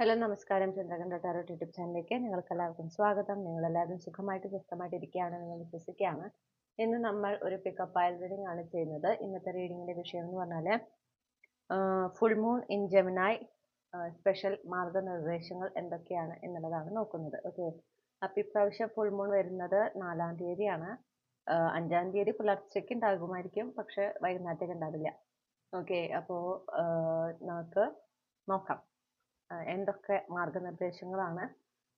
Hello നമസ്കാരം. Chandrakantha taro YouTube ചാനലിലേക്ക് നിങ്ങൾക്ക് എല്ലാവർക്കും സ്വാഗതം. നിങ്ങൾ എല്ലാവരും സുഖമായിട്ട് സ്വസ്ഥമായിട്ട് ഇരിക്കുകയാണെന്ന് ഞാൻ വിശ്വസിക്കുകയാണ്. ഇന്ന് നമ്മൾ ഒരു പിക്കപ്പ് ആയ റീഡിംഗ് ആണ് ചെയ്യുന്നത്. ഇന്നത്തെ റീഡിങ്ങിന്റെ വിഷയം എന്ന് പറഞ്ഞാൽ full moon in Gemini special മാർഗനിർദ്ദേശങ്ങൾ എന്തൊക്കെയാണ് എന്നുള്ളതാണ് നോക്കുന്നത്. ഓക്കെ അപ്പോൾ ഇപ്രാവശ്യം ഫുൾ മൂൺ വരുന്നത് നാലാം തീയതിയാണ്. അഞ്ചാം തീയതി പുലർച്ചയ്ക്ക് ഉണ്ടാകുമായിരിക്കും പക്ഷെ വൈകുന്നേരത്തേക്ക് ഉണ്ടാവില്ല. ഓക്കെ അപ്പോൾ നമുക്ക് നോക്കാം. എന്തൊക്കെ മാർഗനിർദ്ദേശങ്ങളാണ്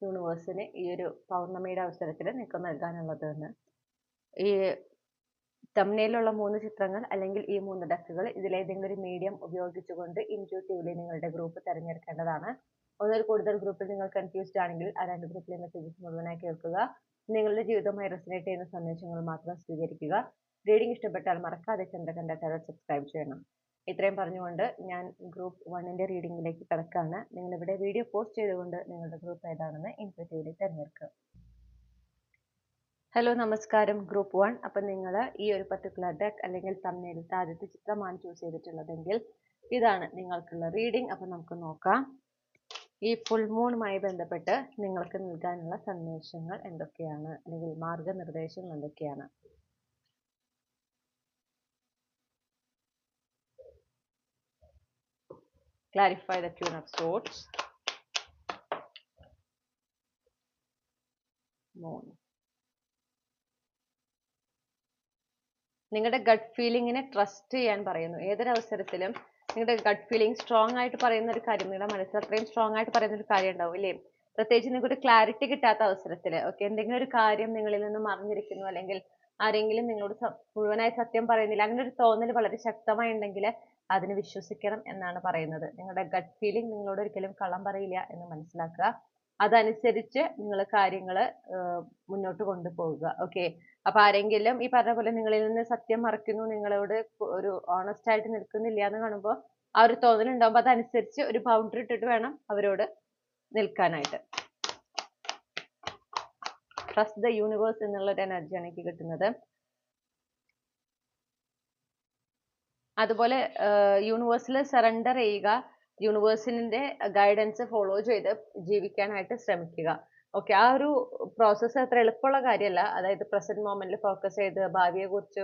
യൂണിവേഴ്സിന് ഈ ഒരു പൗർണമിയുടെ അവസരത്തിൽ നിങ്ങൾക്ക് നൽകാനുള്ളത് എന്ന്. ഈ തമ്മിലുള്ള മൂന്ന് ചിത്രങ്ങൾ അല്ലെങ്കിൽ ഈ മൂന്ന് ഡെസ്കുകൾ ഇതിലേതെങ്കിലും ഒരു മീഡിയം ഉപയോഗിച്ചുകൊണ്ട് ഇൻക്യൂട്ടീവ്ലി നിങ്ങളുടെ ഗ്രൂപ്പ് തിരഞ്ഞെടുക്കേണ്ടതാണ്. ഒന്നിൽ കൂടുതൽ ഗ്രൂപ്പിൽ നിങ്ങൾ കൺഫ്യൂസ്ഡ് ആണെങ്കിൽ ആ രണ്ട് ഗ്രൂപ്പിലെ മെസ്സേജസ് മുഴുവനായി കേൾക്കുക. നിങ്ങളുടെ ജീവിതവുമായി റെസിനേറ്റ് ചെയ്യുന്ന സന്ദേശങ്ങൾ മാത്രം സ്വീകരിക്കുക. റീഡിംഗ് ഇഷ്ടപ്പെട്ടാൽ മറക്കാതെ ചന്ദ്രകണ്ഠ ചാനൽ സബ്സ്ക്രൈബ് ചെയ്യണം. ഇത്രയും പറഞ്ഞുകൊണ്ട് ഞാൻ ഗ്രൂപ്പ് വണ്ണിന്റെ റീഡിങ്ങിലേക്ക് കിടക്കുകയാണ് നിങ്ങൾ ഇവിടെ വീഡിയോ പോസ്റ്റ് ചെയ്തുകൊണ്ട് നിങ്ങളുടെ ഗ്രൂപ്പ് ഏതാണെന്ന് ഇൻട്യൂട്ടീവ്ലി തിരഞ്ഞെടുക്കുക. ഹലോ നമസ്കാരം ഗ്രൂപ്പ് വൺ അപ്പം നിങ്ങൾ ഈ ഒരു പർട്ടിക്കുലർ ഡെക്ക് അല്ലെങ്കിൽ തമ്മിലത്തെ ആദ്യത്തെ ചിത്രമാണ് ചൂസ് ചെയ്തിട്ടുള്ളതെങ്കിൽ ഇതാണ് നിങ്ങൾക്കുള്ള റീഡിംഗ് അപ്പം നമുക്ക് നോക്കാം. ഈ ഫുൾ മൂണുമായി ബന്ധപ്പെട്ട് നിങ്ങൾക്ക് നൽകാനുള്ള സന്ദേശങ്ങൾ എന്തൊക്കെയാണ്? അല്ലെങ്കിൽ മാർഗനിർദ്ദേശങ്ങൾ എന്തൊക്കെയാണ്? Clarify the tune of swords moon നിങ്ങളുടെ ഗട്ട് ഫീലിങ്ങിനെ ട്രസ്റ്റ് ചെയ്യാൻ പറയുന്നു. ഏതൊരവസരത്തിലും നിങ്ങളുടെ ഗട്ട് ഫീലിംഗ് സ്ട്രോങ് ആയിട്ട് പറയുന്ന ഒരു കാര്യം നിങ്ങളുടെ മനസ്സിൽ അത്രയും സ്ട്രോങ് ആയിട്ട് പറയുന്ന ഒരു കാര്യം ഉണ്ടാവും ഇല്ലേ? പ്രത്യേകിച്ച് നിങ്ങൾക്ക് ഒരു ക്ലാരിറ്റി കിട്ടാത്ത അവസരത്തിൽ ഓക്കെ എന്തെങ്കിലും ഒരു കാര്യം നിങ്ങളിൽ നിന്ന് മറിഞ്ഞിരിക്കുന്നു അല്ലെങ്കിൽ ആരെങ്കിലും നിങ്ങളോട് മുഴുവനായി സത്യം പറയുന്നില്ല അങ്ങനെ ഒരു തോന്നൽ വളരെ ശക്തമായി ഉണ്ടെങ്കിൽ അതിന് വിശ്വസിക്കണം എന്നാണ് പറയുന്നത്. നിങ്ങളുടെ ഗട്ട് ഫീലിംഗ് നിങ്ങളോട് ഒരിക്കലും കള്ളം പറയില്ല എന്ന് മനസ്സിലാക്കുക. അതനുസരിച്ച് നിങ്ങൾ കാര്യങ്ങൾ മുന്നോട്ട് കൊണ്ടുപോകുക ഓക്കെ അപ്പൊ ആരെങ്കിലും ഈ പറഞ്ഞ പോലെ നിങ്ങളിൽ നിന്ന് സത്യം മറക്കുന്നു നിങ്ങളോട് ഒരു ഓണസ്റ്റ് ആയിട്ട് നിൽക്കുന്നില്ല എന്ന് കാണുമ്പോൾ ആ ഒരു തോന്നൽ ഉണ്ടാകുമ്പോൾ അതനുസരിച്ച് ഒരു ബൗണ്ടറി ഇട്ടിട്ട് വേണം അവരോട് നിൽക്കാനായിട്ട്. ട്രസ്റ്റ് ദ യൂണിവേഴ്സ് എന്നുള്ള ഒരു എനർജിയാണ് എനിക്ക് കിട്ടുന്നത്. അതുപോലെ യൂണിവേഴ്സിൽ സറണ്ടർ ചെയ്യുക യൂണിവേഴ്സിന്റെ ഗൈഡൻസ് ഫോളോ ചെയ്ത് ജീവിക്കാനായിട്ട് ശ്രമിക്കുക. ഓക്കെ ആ ഒരു പ്രോസസ്സ് അത്ര എളുപ്പമുള്ള കാര്യമല്ല. അതായത് പ്രസന്റ് മൊമെന്റിൽ ഫോക്കസ് ചെയ്ത് ഭാവിയെക്കുറിച്ച്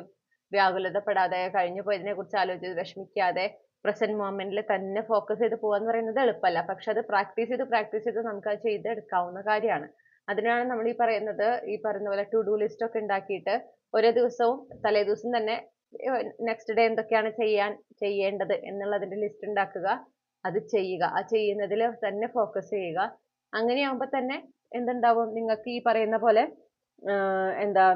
വ്യാകുലതപ്പെടാതെ കഴിഞ്ഞു പോയതിനെ കുറിച്ച് ആലോചിച്ച് വിഷമിക്കാതെ പ്രസന്റ് മൊമെന്റിൽ തന്നെ ഫോക്കസ് ചെയ്ത് പോകാന്ന് പറയുന്നത് എളുപ്പമല്ല. പക്ഷെ അത് പ്രാക്ടീസ് ചെയ്ത് പ്രാക്ടീസ് ചെയ്ത് നമുക്ക് അത് ചെയ്തെടുക്കാവുന്ന കാര്യമാണ്. അതിനാണ് നമ്മൾ ഈ പറയുന്നത് ഈ പറയുന്ന പോലെ ടു ഡു ലിസ്റ്റ് ഒക്കെ ഉണ്ടാക്കിയിട്ട് ഓരോ ദിവസവും തലേ ദിവസം തന്നെ നെക്സ്റ്റ് ഡേ എന്തൊക്കെയാണ് ചെയ്യാൻ ചെയ്യേണ്ടത് എന്നുള്ളതിന്റെ ലിസ്റ്റ് ഉണ്ടാക്കുക. അത് ചെയ്യുക. ആ ചെയ്യുന്നതിൽ തന്നെ ഫോക്കസ് ചെയ്യുക. അങ്ങനെയാകുമ്പോൾ തന്നെ എന്തുണ്ടാവും? നിങ്ങൾക്ക് ഈ പറയുന്ന പോലെ എന്താ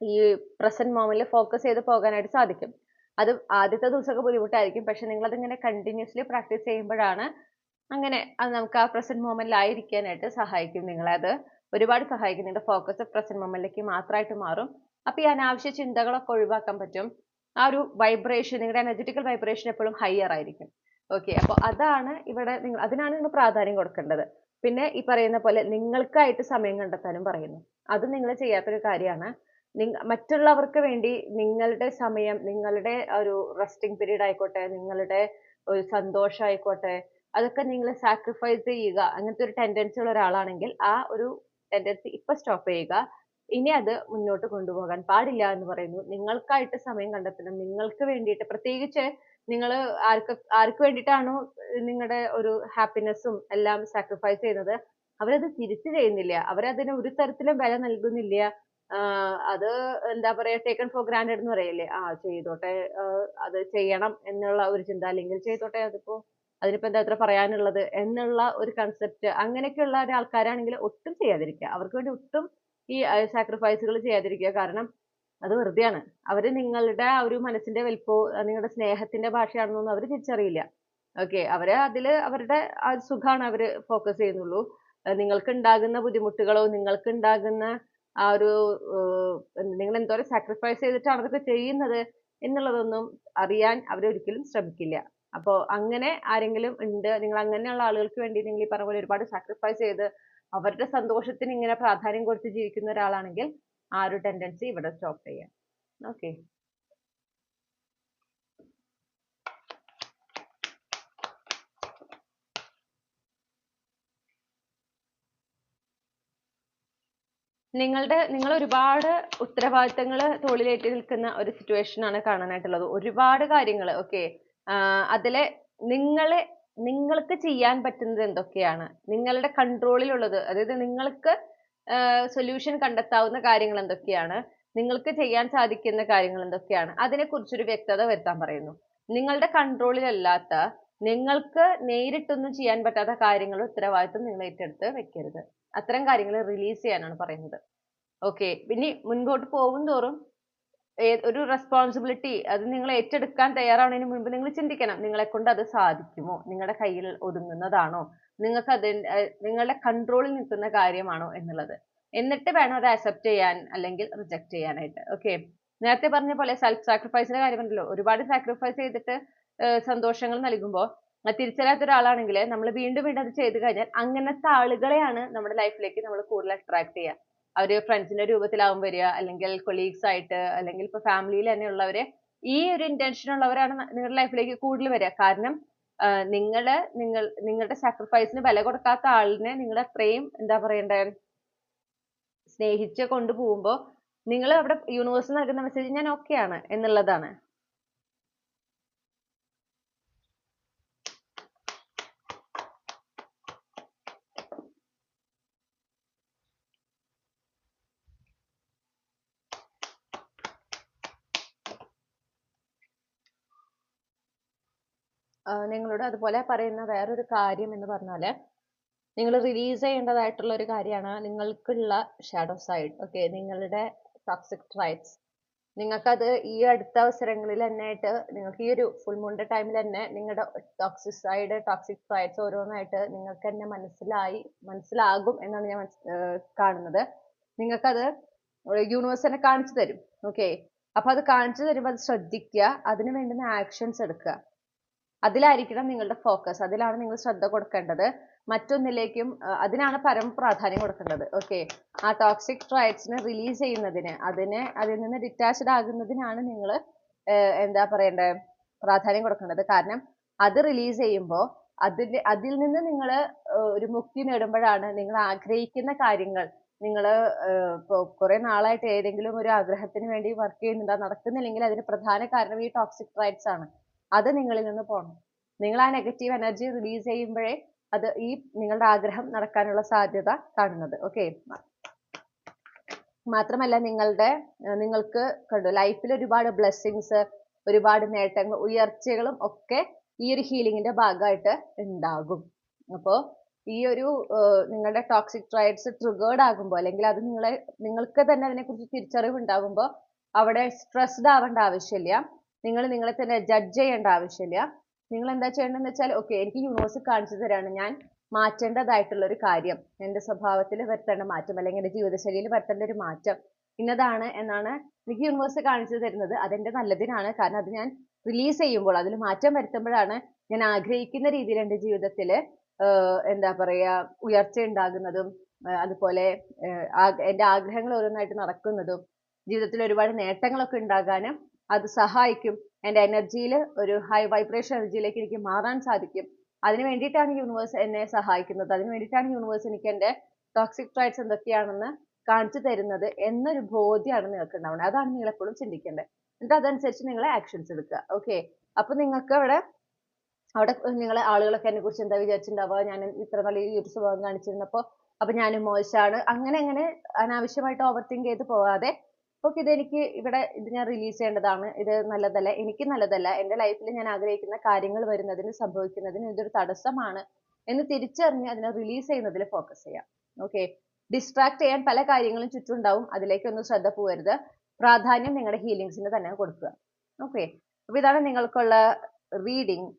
ഈ പ്രസന്റ് മോമെന്റിൽ ഫോക്കസ് ചെയ്ത് പോകാനായിട്ട് സാധിക്കും. അത് ആദ്യത്തെ ദിവസമൊക്കെ ബുദ്ധിമുട്ടായിരിക്കും. പക്ഷെ നിങ്ങൾ അതിങ്ങനെ കണ്ടിന്യൂസ്ലി പ്രാക്ടീസ് ചെയ്യുമ്പോഴാണ് അങ്ങനെ അത് നമുക്ക് ആ പ്രസന്റ് മൊമെന്റിൽ ആയിരിക്കാനായിട്ട് സഹായിക്കും നിങ്ങളെ. അത് ഒരുപാട് സഹായിക്കും. നിങ്ങളുടെ ഫോക്കസ് പ്രസന്റ് മൊമെന്റിലേക്ക് മാത്രമായിട്ട് മാറും. അപ്പൊ ഈ അനാവശ്യ ചിന്തകളൊക്കെ ഒഴിവാക്കാൻ പറ്റും. ആ ഒരു വൈബ്രേഷൻ നിങ്ങളുടെ എനർജറ്റിക്കൽ വൈബ്രേഷൻ എപ്പോഴും ഹയർ ആയിരിക്കും. ഓക്കെ അപ്പോൾ അതാണ് ഇവിടെ നിങ്ങൾ അതിനാണ് നിങ്ങൾ പ്രാധാന്യം കൊടുക്കേണ്ടത്. പിന്നെ ഈ പറയുന്ന പോലെ നിങ്ങൾക്കായിട്ട് സമയം കണ്ടെത്താനും പറയുന്നു. അത് നിങ്ങൾ ചെയ്യാത്തൊരു കാര്യമാണ്. മറ്റുള്ളവർക്ക് വേണ്ടി നിങ്ങളുടെ സമയം നിങ്ങളുടെ ഒരു റെസ്റ്റിംഗ് പീരീഡ് ആയിക്കോട്ടെ നിങ്ങളുടെ ഒരു സന്തോഷം ആയിക്കോട്ടെ അതൊക്കെ നിങ്ങൾ സാക്രിഫൈസ് ചെയ്യുക. അങ്ങനത്തെ ഒരു ടെൻഡൻസി ഉള്ള ഒരാളാണെങ്കിൽ ആ ഒരു ടെൻഡൻസി ഇപ്പൊ സ്റ്റോപ്പ് ചെയ്യുക. ഇനി അത് മുന്നോട്ട് കൊണ്ടുപോകാൻ പാടില്ല എന്ന് പറയുന്നു. നിങ്ങൾക്കായിട്ട് സമയം കണ്ടെത്തണം. നിങ്ങൾക്ക് വേണ്ടിയിട്ട് പ്രത്യേകിച്ച് നിങ്ങൾ ആർക്ക് ആർക്ക് വേണ്ടിയിട്ടാണോ നിങ്ങളുടെ ഒരു ഹാപ്പിനെസ്സും എല്ലാം സാക്രിഫൈസ് ചെയ്യുന്നത്? അവരത് തിരിച്ചു ചെയ്യുന്നില്ല. അവരതിന് ഒരു തരത്തിലും വില നൽകുന്നില്ല. അത് എന്താ പറയാ ടേക്കൺ ഫോർ ഗ്രാൻഡഡ് എന്ന് പറയില്ലേ? ആ ചെയ്തോട്ടെ. അത് ചെയ്യണം എന്നുള്ള ഒരു ചിന്ത അല്ലെങ്കിൽ ചെയ്തോട്ടെ അതിപ്പോ അതിനിപ്പോ എന്താ ഇത്ര പറയാനുള്ളത്? എന്നുള്ള ഒരു കൺസെപ്റ്റ് അങ്ങനെയൊക്കെയുള്ള ഒരു ആൾക്കാരാണെങ്കിൽ ഒട്ടും ചെയ്യാതിരിക്കുക. അവർക്ക് വേണ്ടി ഒട്ടും ഈ സാക്രിഫൈസുകൾ ചെയ്യാതിരിക്കുക. കാരണം അത് വെറുതെയാണ്. അവർ നിങ്ങളുടെ ആ ഒരു മനസ്സിന്റെ വലിപ്പോ നിങ്ങളുടെ സ്നേഹത്തിന്റെ ഭാഷയാണെന്നൊന്നും അവർ തിരിച്ചറിയില്ല. ഓക്കെ? അവർ അതിൽ അവരുടെ ആ സുഖമാണ് അവർ ഫോക്കസ് ചെയ്യുന്നുള്ളൂ. നിങ്ങൾക്ക് ഉണ്ടാകുന്ന ബുദ്ധിമുട്ടുകളോ നിങ്ങൾക്ക് ഉണ്ടാകുന്ന ആ ഒരു നിങ്ങൾ എന്തോരം സാക്രിഫൈസ് ചെയ്തിട്ടാണ് അതൊക്കെ ചെയ്യുന്നത് എന്നുള്ളതൊന്നും അറിയാൻ അവർ ഒരിക്കലും ശ്രമിക്കില്ല. അപ്പോൾ അങ്ങനെ ആരെങ്കിലും ഉണ്ട് നിങ്ങൾ അങ്ങനെയുള്ള ആളുകൾക്ക് വേണ്ടി നിങ്ങൾ ഈ പറഞ്ഞ പോലെ ഒരുപാട് സാക്രിഫൈസ് ചെയ്ത് അവരുടെ സന്തോഷത്തിന് ഇങ്ങനെ പ്രാധാന്യം കൊടുത്ത് ജീവിക്കുന്ന ഒരാളാണെങ്കിൽ ആ ഒരു ടെൻഡൻസി ഇവിടെ സ്റ്റോപ്പ് ചെയ്യാം. ഓക്കെ നിങ്ങളുടെ നിങ്ങൾ ഒരുപാട് ഉത്തരവാദിത്തങ്ങൾ തോളിലേറ്റി നിൽക്കുന്ന ഒരു സിറ്റുവേഷൻ ആണ് കാണാനായിട്ടുള്ളത്. ഒരുപാട് കാര്യങ്ങൾ ഓക്കെ അതിലെ നിങ്ങളെ നിങ്ങൾക്ക് ചെയ്യാൻ പറ്റുന്നത് എന്തൊക്കെയാണ്? നിങ്ങളുടെ കൺട്രോളിലുള്ളത് അതായത് നിങ്ങൾക്ക് സൊല്യൂഷൻ കണ്ടെത്താവുന്ന കാര്യങ്ങൾ എന്തൊക്കെയാണ്? നിങ്ങൾക്ക് ചെയ്യാൻ സാധിക്കുന്ന കാര്യങ്ങൾ എന്തൊക്കെയാണ്? അതിനെക്കുറിച്ചൊരു വ്യക്തത വരുത്താൻ പറയുന്നു. നിങ്ങളുടെ കൺട്രോളിലല്ലാത്ത നിങ്ങൾക്ക് നേരിട്ടൊന്നും ചെയ്യാൻ പറ്റാത്ത കാര്യങ്ങൾ ഉത്തരവാദിത്വം നിങ്ങൾ ഏറ്റെടുത്ത് വെക്കരുത്. അത്തരം കാര്യങ്ങൾ റിലീസ് ചെയ്യാനാണ് പറയുന്നത്. ഓക്കെ ഇനി മുൻപോട്ട് പോകും തോറും ഒരു റെസ്പോൺസിബിലിറ്റി അത് നിങ്ങൾ ഏറ്റെടുക്കാൻ തയ്യാറാവുന്നതിന് മുൻപ് നിങ്ങൾ ചിന്തിക്കണം. നിങ്ങളെ കൊണ്ട് അത് സാധിക്കുമോ? നിങ്ങളുടെ കയ്യിൽ ഒതുങ്ങുന്നതാണോ? നിങ്ങൾക്ക് അത് നിങ്ങളുടെ കൺട്രോളിൽ നിൽക്കുന്ന കാര്യമാണോ എന്നുള്ളത്. എന്നിട്ട് വേണം അത് അക്സെപ്റ്റ് ചെയ്യാൻ അല്ലെങ്കിൽ റിജക്ട് ചെയ്യാനായിട്ട്. ഓക്കെ നേരത്തെ പറഞ്ഞ പോലെ സെൽഫ് സാക്രിഫൈസിന്റെ കാര്യമുണ്ടല്ലോ ഒരുപാട് സാക്രിഫൈസ് ചെയ്തിട്ട് സന്തോഷങ്ങൾ നൽകുമ്പോൾ തിരിച്ചറിയാത്ത ഒരാളാണെങ്കിൽ നമ്മൾ വീണ്ടും വീണ്ടും അത് ചെയ്തു കഴിഞ്ഞാൽ അങ്ങനത്തെ ആളുകളെയാണ് നമ്മുടെ ലൈഫിലേക്ക് നമ്മൾ കൂടുതൽ അട്രാക്ട് ചെയ്യുക അവർ ഫ്രണ്ട്സിന്റെ രൂപത്തിലാവും വരിക അല്ലെങ്കിൽ കൊളീഗ്സ് ആയിട്ട് അല്ലെങ്കിൽ ഇപ്പൊ ഫാമിലിയിൽ തന്നെ ഉള്ളവരെ ഈ ഒരു ഇന്റൻഷൻ ഉള്ളവരാണ് നിങ്ങളുടെ ലൈഫിലേക്ക് കൂടുതൽ വരിക. കാരണം നിങ്ങൾ നിങ്ങൾ നിങ്ങളുടെ സാക്രിഫൈസിന് വില കൊടുക്കാത്ത ആളിനെ നിങ്ങൾ അത്രയും എന്താ പറയണ്ടേ സ്നേഹിച്ച് കൊണ്ടുപോകുമ്പോൾ നിങ്ങൾ അവിടെ യൂണിവേഴ്സ് നൽകുന്ന മെസ്സേജ് ഞാൻ ആണ് എന്നുള്ളതാണ്. നിങ്ങളോട് അതുപോലെ പറയുന്ന വേറൊരു കാര്യം എന്ന് പറഞ്ഞാൽ നിങ്ങൾ റിലീസ് ചെയ്യേണ്ടതായിട്ടുള്ള ഒരു കാര്യമാണ് നിങ്ങൾക്കുള്ള ഷാഡോ സൈഡ് ഓക്കെ നിങ്ങളുടെ ടോക്സിക് റൈറ്റ്സ് നിങ്ങൾക്കത് ഈ അടുത്ത അവസരങ്ങളിൽ തന്നെ ആയിട്ട് നിങ്ങൾക്ക് ഈ ഒരു ഫുൾ മൂണിന്റെ ടൈമിൽ തന്നെ നിങ്ങളുടെ ടോക്സിക് സൈഡ് ടോക്സിക് റൈറ്റ്സ് ഓരോന്നായിട്ട് നിങ്ങൾക്ക് തന്നെ മനസ്സിലായി മനസ്സിലാകും എന്നാണ് ഞാൻ കാണുന്നത്. നിങ്ങൾക്കത് യൂണിവേഴ്സ് തന്നെ കാണിച്ചു തരും. ഓക്കെ അപ്പൊ അത് കാണിച്ചു തരുമ്പോൾ അത് ശ്രദ്ധിക്കുക. അതിന് വേണ്ടുന്ന ആക്ഷൻസ് എടുക്കുക. അതിലായിരിക്കണം നിങ്ങളുടെ ഫോക്കസ് അതിലാണ് നിങ്ങൾ ശ്രദ്ധ കൊടുക്കേണ്ടത്. മറ്റൊന്നിലേക്കും അതിനാണ് പരമ പ്രാധാന്യം കൊടുക്കേണ്ടത്. ഓക്കെ ആ ടോക്സിക് ട്രയറ്റ്സിനെ റിലീസ് ചെയ്യുന്നതിന് അതിനെ അതിൽ നിന്ന് ഡിറ്റാച്ച്ഡ് ആകുന്നതിനാണ് നിങ്ങൾ എന്താ പറയണ്ടേ പ്രാധാന്യം കൊടുക്കേണ്ടത്. കാരണം അത് റിലീസ് ചെയ്യുമ്പോൾ അതിൽ അതിൽ നിന്ന് നിങ്ങൾ ഒരു മുക്തി നേടുമ്പോഴാണ് നിങ്ങൾ ആഗ്രഹിക്കുന്ന കാര്യങ്ങൾ. നിങ്ങൾ ഇപ്പോൾ കുറേ നാളായിട്ട് ഏതെങ്കിലും ഒരു ആഗ്രഹത്തിന് വേണ്ടി വർക്ക് ചെയ്യുന്നുണ്ടോ നടക്കുന്നില്ലെങ്കിൽ അതിന് പ്രധാന കാരണം ഈ ടോക്സിക് ട്രൈഡ്സ് ആണ്. അത് നിങ്ങളിൽ നിന്ന് പോകണം നിങ്ങൾ ആ നെഗറ്റീവ് എനർജി റിലീസ് ചെയ്യുമ്പോഴേ അത് ഈ നിങ്ങളുടെ ആഗ്രഹം നടക്കാനുള്ള സാധ്യത കാണുന്നത്. ഓക്കെ മാത്രമല്ല നിങ്ങളുടെ നിങ്ങൾക്ക് കണ്ടു ലൈഫിൽ ഒരുപാട് ബ്ലെസ്സിങ്സ് ഒരുപാട് നേട്ടങ്ങൾ ഉയർച്ചകളും ഒക്കെ ഈ ഒരു ഹീലിങ്ങിന്റെ ഭാഗമായിട്ട് ഉണ്ടാകും. അപ്പോൾ ഈ ഒരു നിങ്ങളുടെ ടോക്സിക് ട്രൈഡ്സ് ട്രിഗേർഡ് ആകുമ്പോൾ അല്ലെങ്കിൽ അത് നിങ്ങളെ നിങ്ങൾക്ക് തന്നെ അതിനെക്കുറിച്ച് തിരിച്ചറിവ് ഉണ്ടാകുമ്പോൾ അവിടെ സ്ട്രെസ്ഡ് ആവേണ്ട ആവശ്യമില്ല. നിങ്ങൾ നിങ്ങളെ തന്നെ ജഡ്ജ് ചെയ്യേണ്ട ആവശ്യമില്ല. നിങ്ങൾ എന്താ ചെയ്യേണ്ടതെന്ന് വെച്ചാൽ ഓക്കെ എനിക്ക് യൂണിവേഴ്സ് കാണിച്ചു തരാണ് ഞാൻ മാറ്റേണ്ടതായിട്ടുള്ള ഒരു കാര്യം. എന്റെ സ്വഭാവത്തിൽ വരുത്തേണ്ട മാറ്റം അല്ലെങ്കിൽ എന്റെ ജീവിതശൈലിയിൽ വരുത്തേണ്ട ഒരു മാറ്റം. ഇന്നതാണ് എന്നാണ് എനിക്ക് യൂണിവേഴ്സ് കാണിച്ചു തരുന്നത്. അതെന്റെ നല്ലതിനാണ്. കാരണം അത് ഞാൻ റിലീസ് ചെയ്യുമ്പോൾ അതിൽ മാറ്റം വരുത്തുമ്പോഴാണ് ഞാൻ ആഗ്രഹിക്കുന്ന രീതിയിൽ എന്റെ ജീവിതത്തിൽ എന്താ പറയാ ഉയർച്ച ഉണ്ടാകുന്നതും അതുപോലെ ആ- എന്റെ ആഗ്രഹങ്ങൾ ഓരോന്നായിട്ട് നടക്കുന്നതും ജീവിതത്തിൽ ഒരുപാട് നേട്ടങ്ങളൊക്കെ ഉണ്ടാകാനും അത് സഹായിക്കും. എന്റെ എനർജിയിൽ ഒരു ഹൈ വൈബ്രേഷൻ എനർജിയിലേക്ക് എനിക്ക് മാറാൻ സാധിക്കും. അതിന് വേണ്ടിയിട്ടാണ് യൂണിവേഴ്സ് എന്നെ സഹായിക്കുന്നത്. അതിന് വേണ്ടിയിട്ടാണ് യൂണിവേഴ്സ് എനിക്ക് എന്റെ ടോക്സിക് ട്രൈറ്റ്സ് എന്തൊക്കെയാണെന്ന് കാണിച്ചു തരുന്നത് എന്നൊരു ബോധ്യമാണ് നിങ്ങൾക്ക് ഉണ്ടാവുന്നത്. അതാണ് നിങ്ങൾ എപ്പോഴും ചിന്തിക്കേണ്ടത്. എന്നിട്ട് അതനുസരിച്ച് നിങ്ങൾ ആക്ഷൻസ് എടുക്കുക. ഓക്കെ അപ്പൊ നിങ്ങൾക്ക് അവിടെ അവിടെ നിങ്ങളെ ആളുകളൊക്കെ എന്നെ കുറിച്ച് എന്താ വിചാരിച്ചിട്ടുണ്ടാവുക? ഞാൻ ഇത്ര നല്ല ഈ ഒരു സ്വഭാവം കാണിച്ചിരുന്നപ്പോൾ അപ്പൊ ഞാൻ മോശമാണ്. അങ്ങനെ അങ്ങനെ അനാവശ്യമായിട്ട് ഓവർ തിങ്ക് ചെയ്ത് പോവാതെ ഓക്കെ ഇതെനിക്ക് ഇവിടെ ഇത് ഞാൻ റിലീസ് ചെയ്യേണ്ടതാണ്. ഇത് നല്ലതല്ല എനിക്ക് നല്ലതല്ല. എന്റെ ലൈഫിൽ ഞാൻ ആഗ്രഹിക്കുന്ന കാര്യങ്ങൾ വരുന്നതിന് സംഭവിക്കുന്നതിന് ഇതൊരു തടസ്സമാണ് എന്ന് തിരിച്ചറിഞ്ഞ് അതിനെ റിലീസ് ചെയ്യുന്നതിൽ ഫോക്കസ് ചെയ്യാം. ഓക്കെ ഡിസ്ട്രാക്ട് ചെയ്യാൻ പല കാര്യങ്ങളും ചുറ്റുണ്ടാവും അതിലേക്കൊന്നും ശ്രദ്ധ പോകരുത്. പ്രാധാന്യം നിങ്ങളുടെ ഹീലിങ്സിന് തന്നെ കൊടുക്കുക. ഓക്കെ അപ്പോൾ ഇതാണ് നിങ്ങൾക്കുള്ള റീഡിംഗ്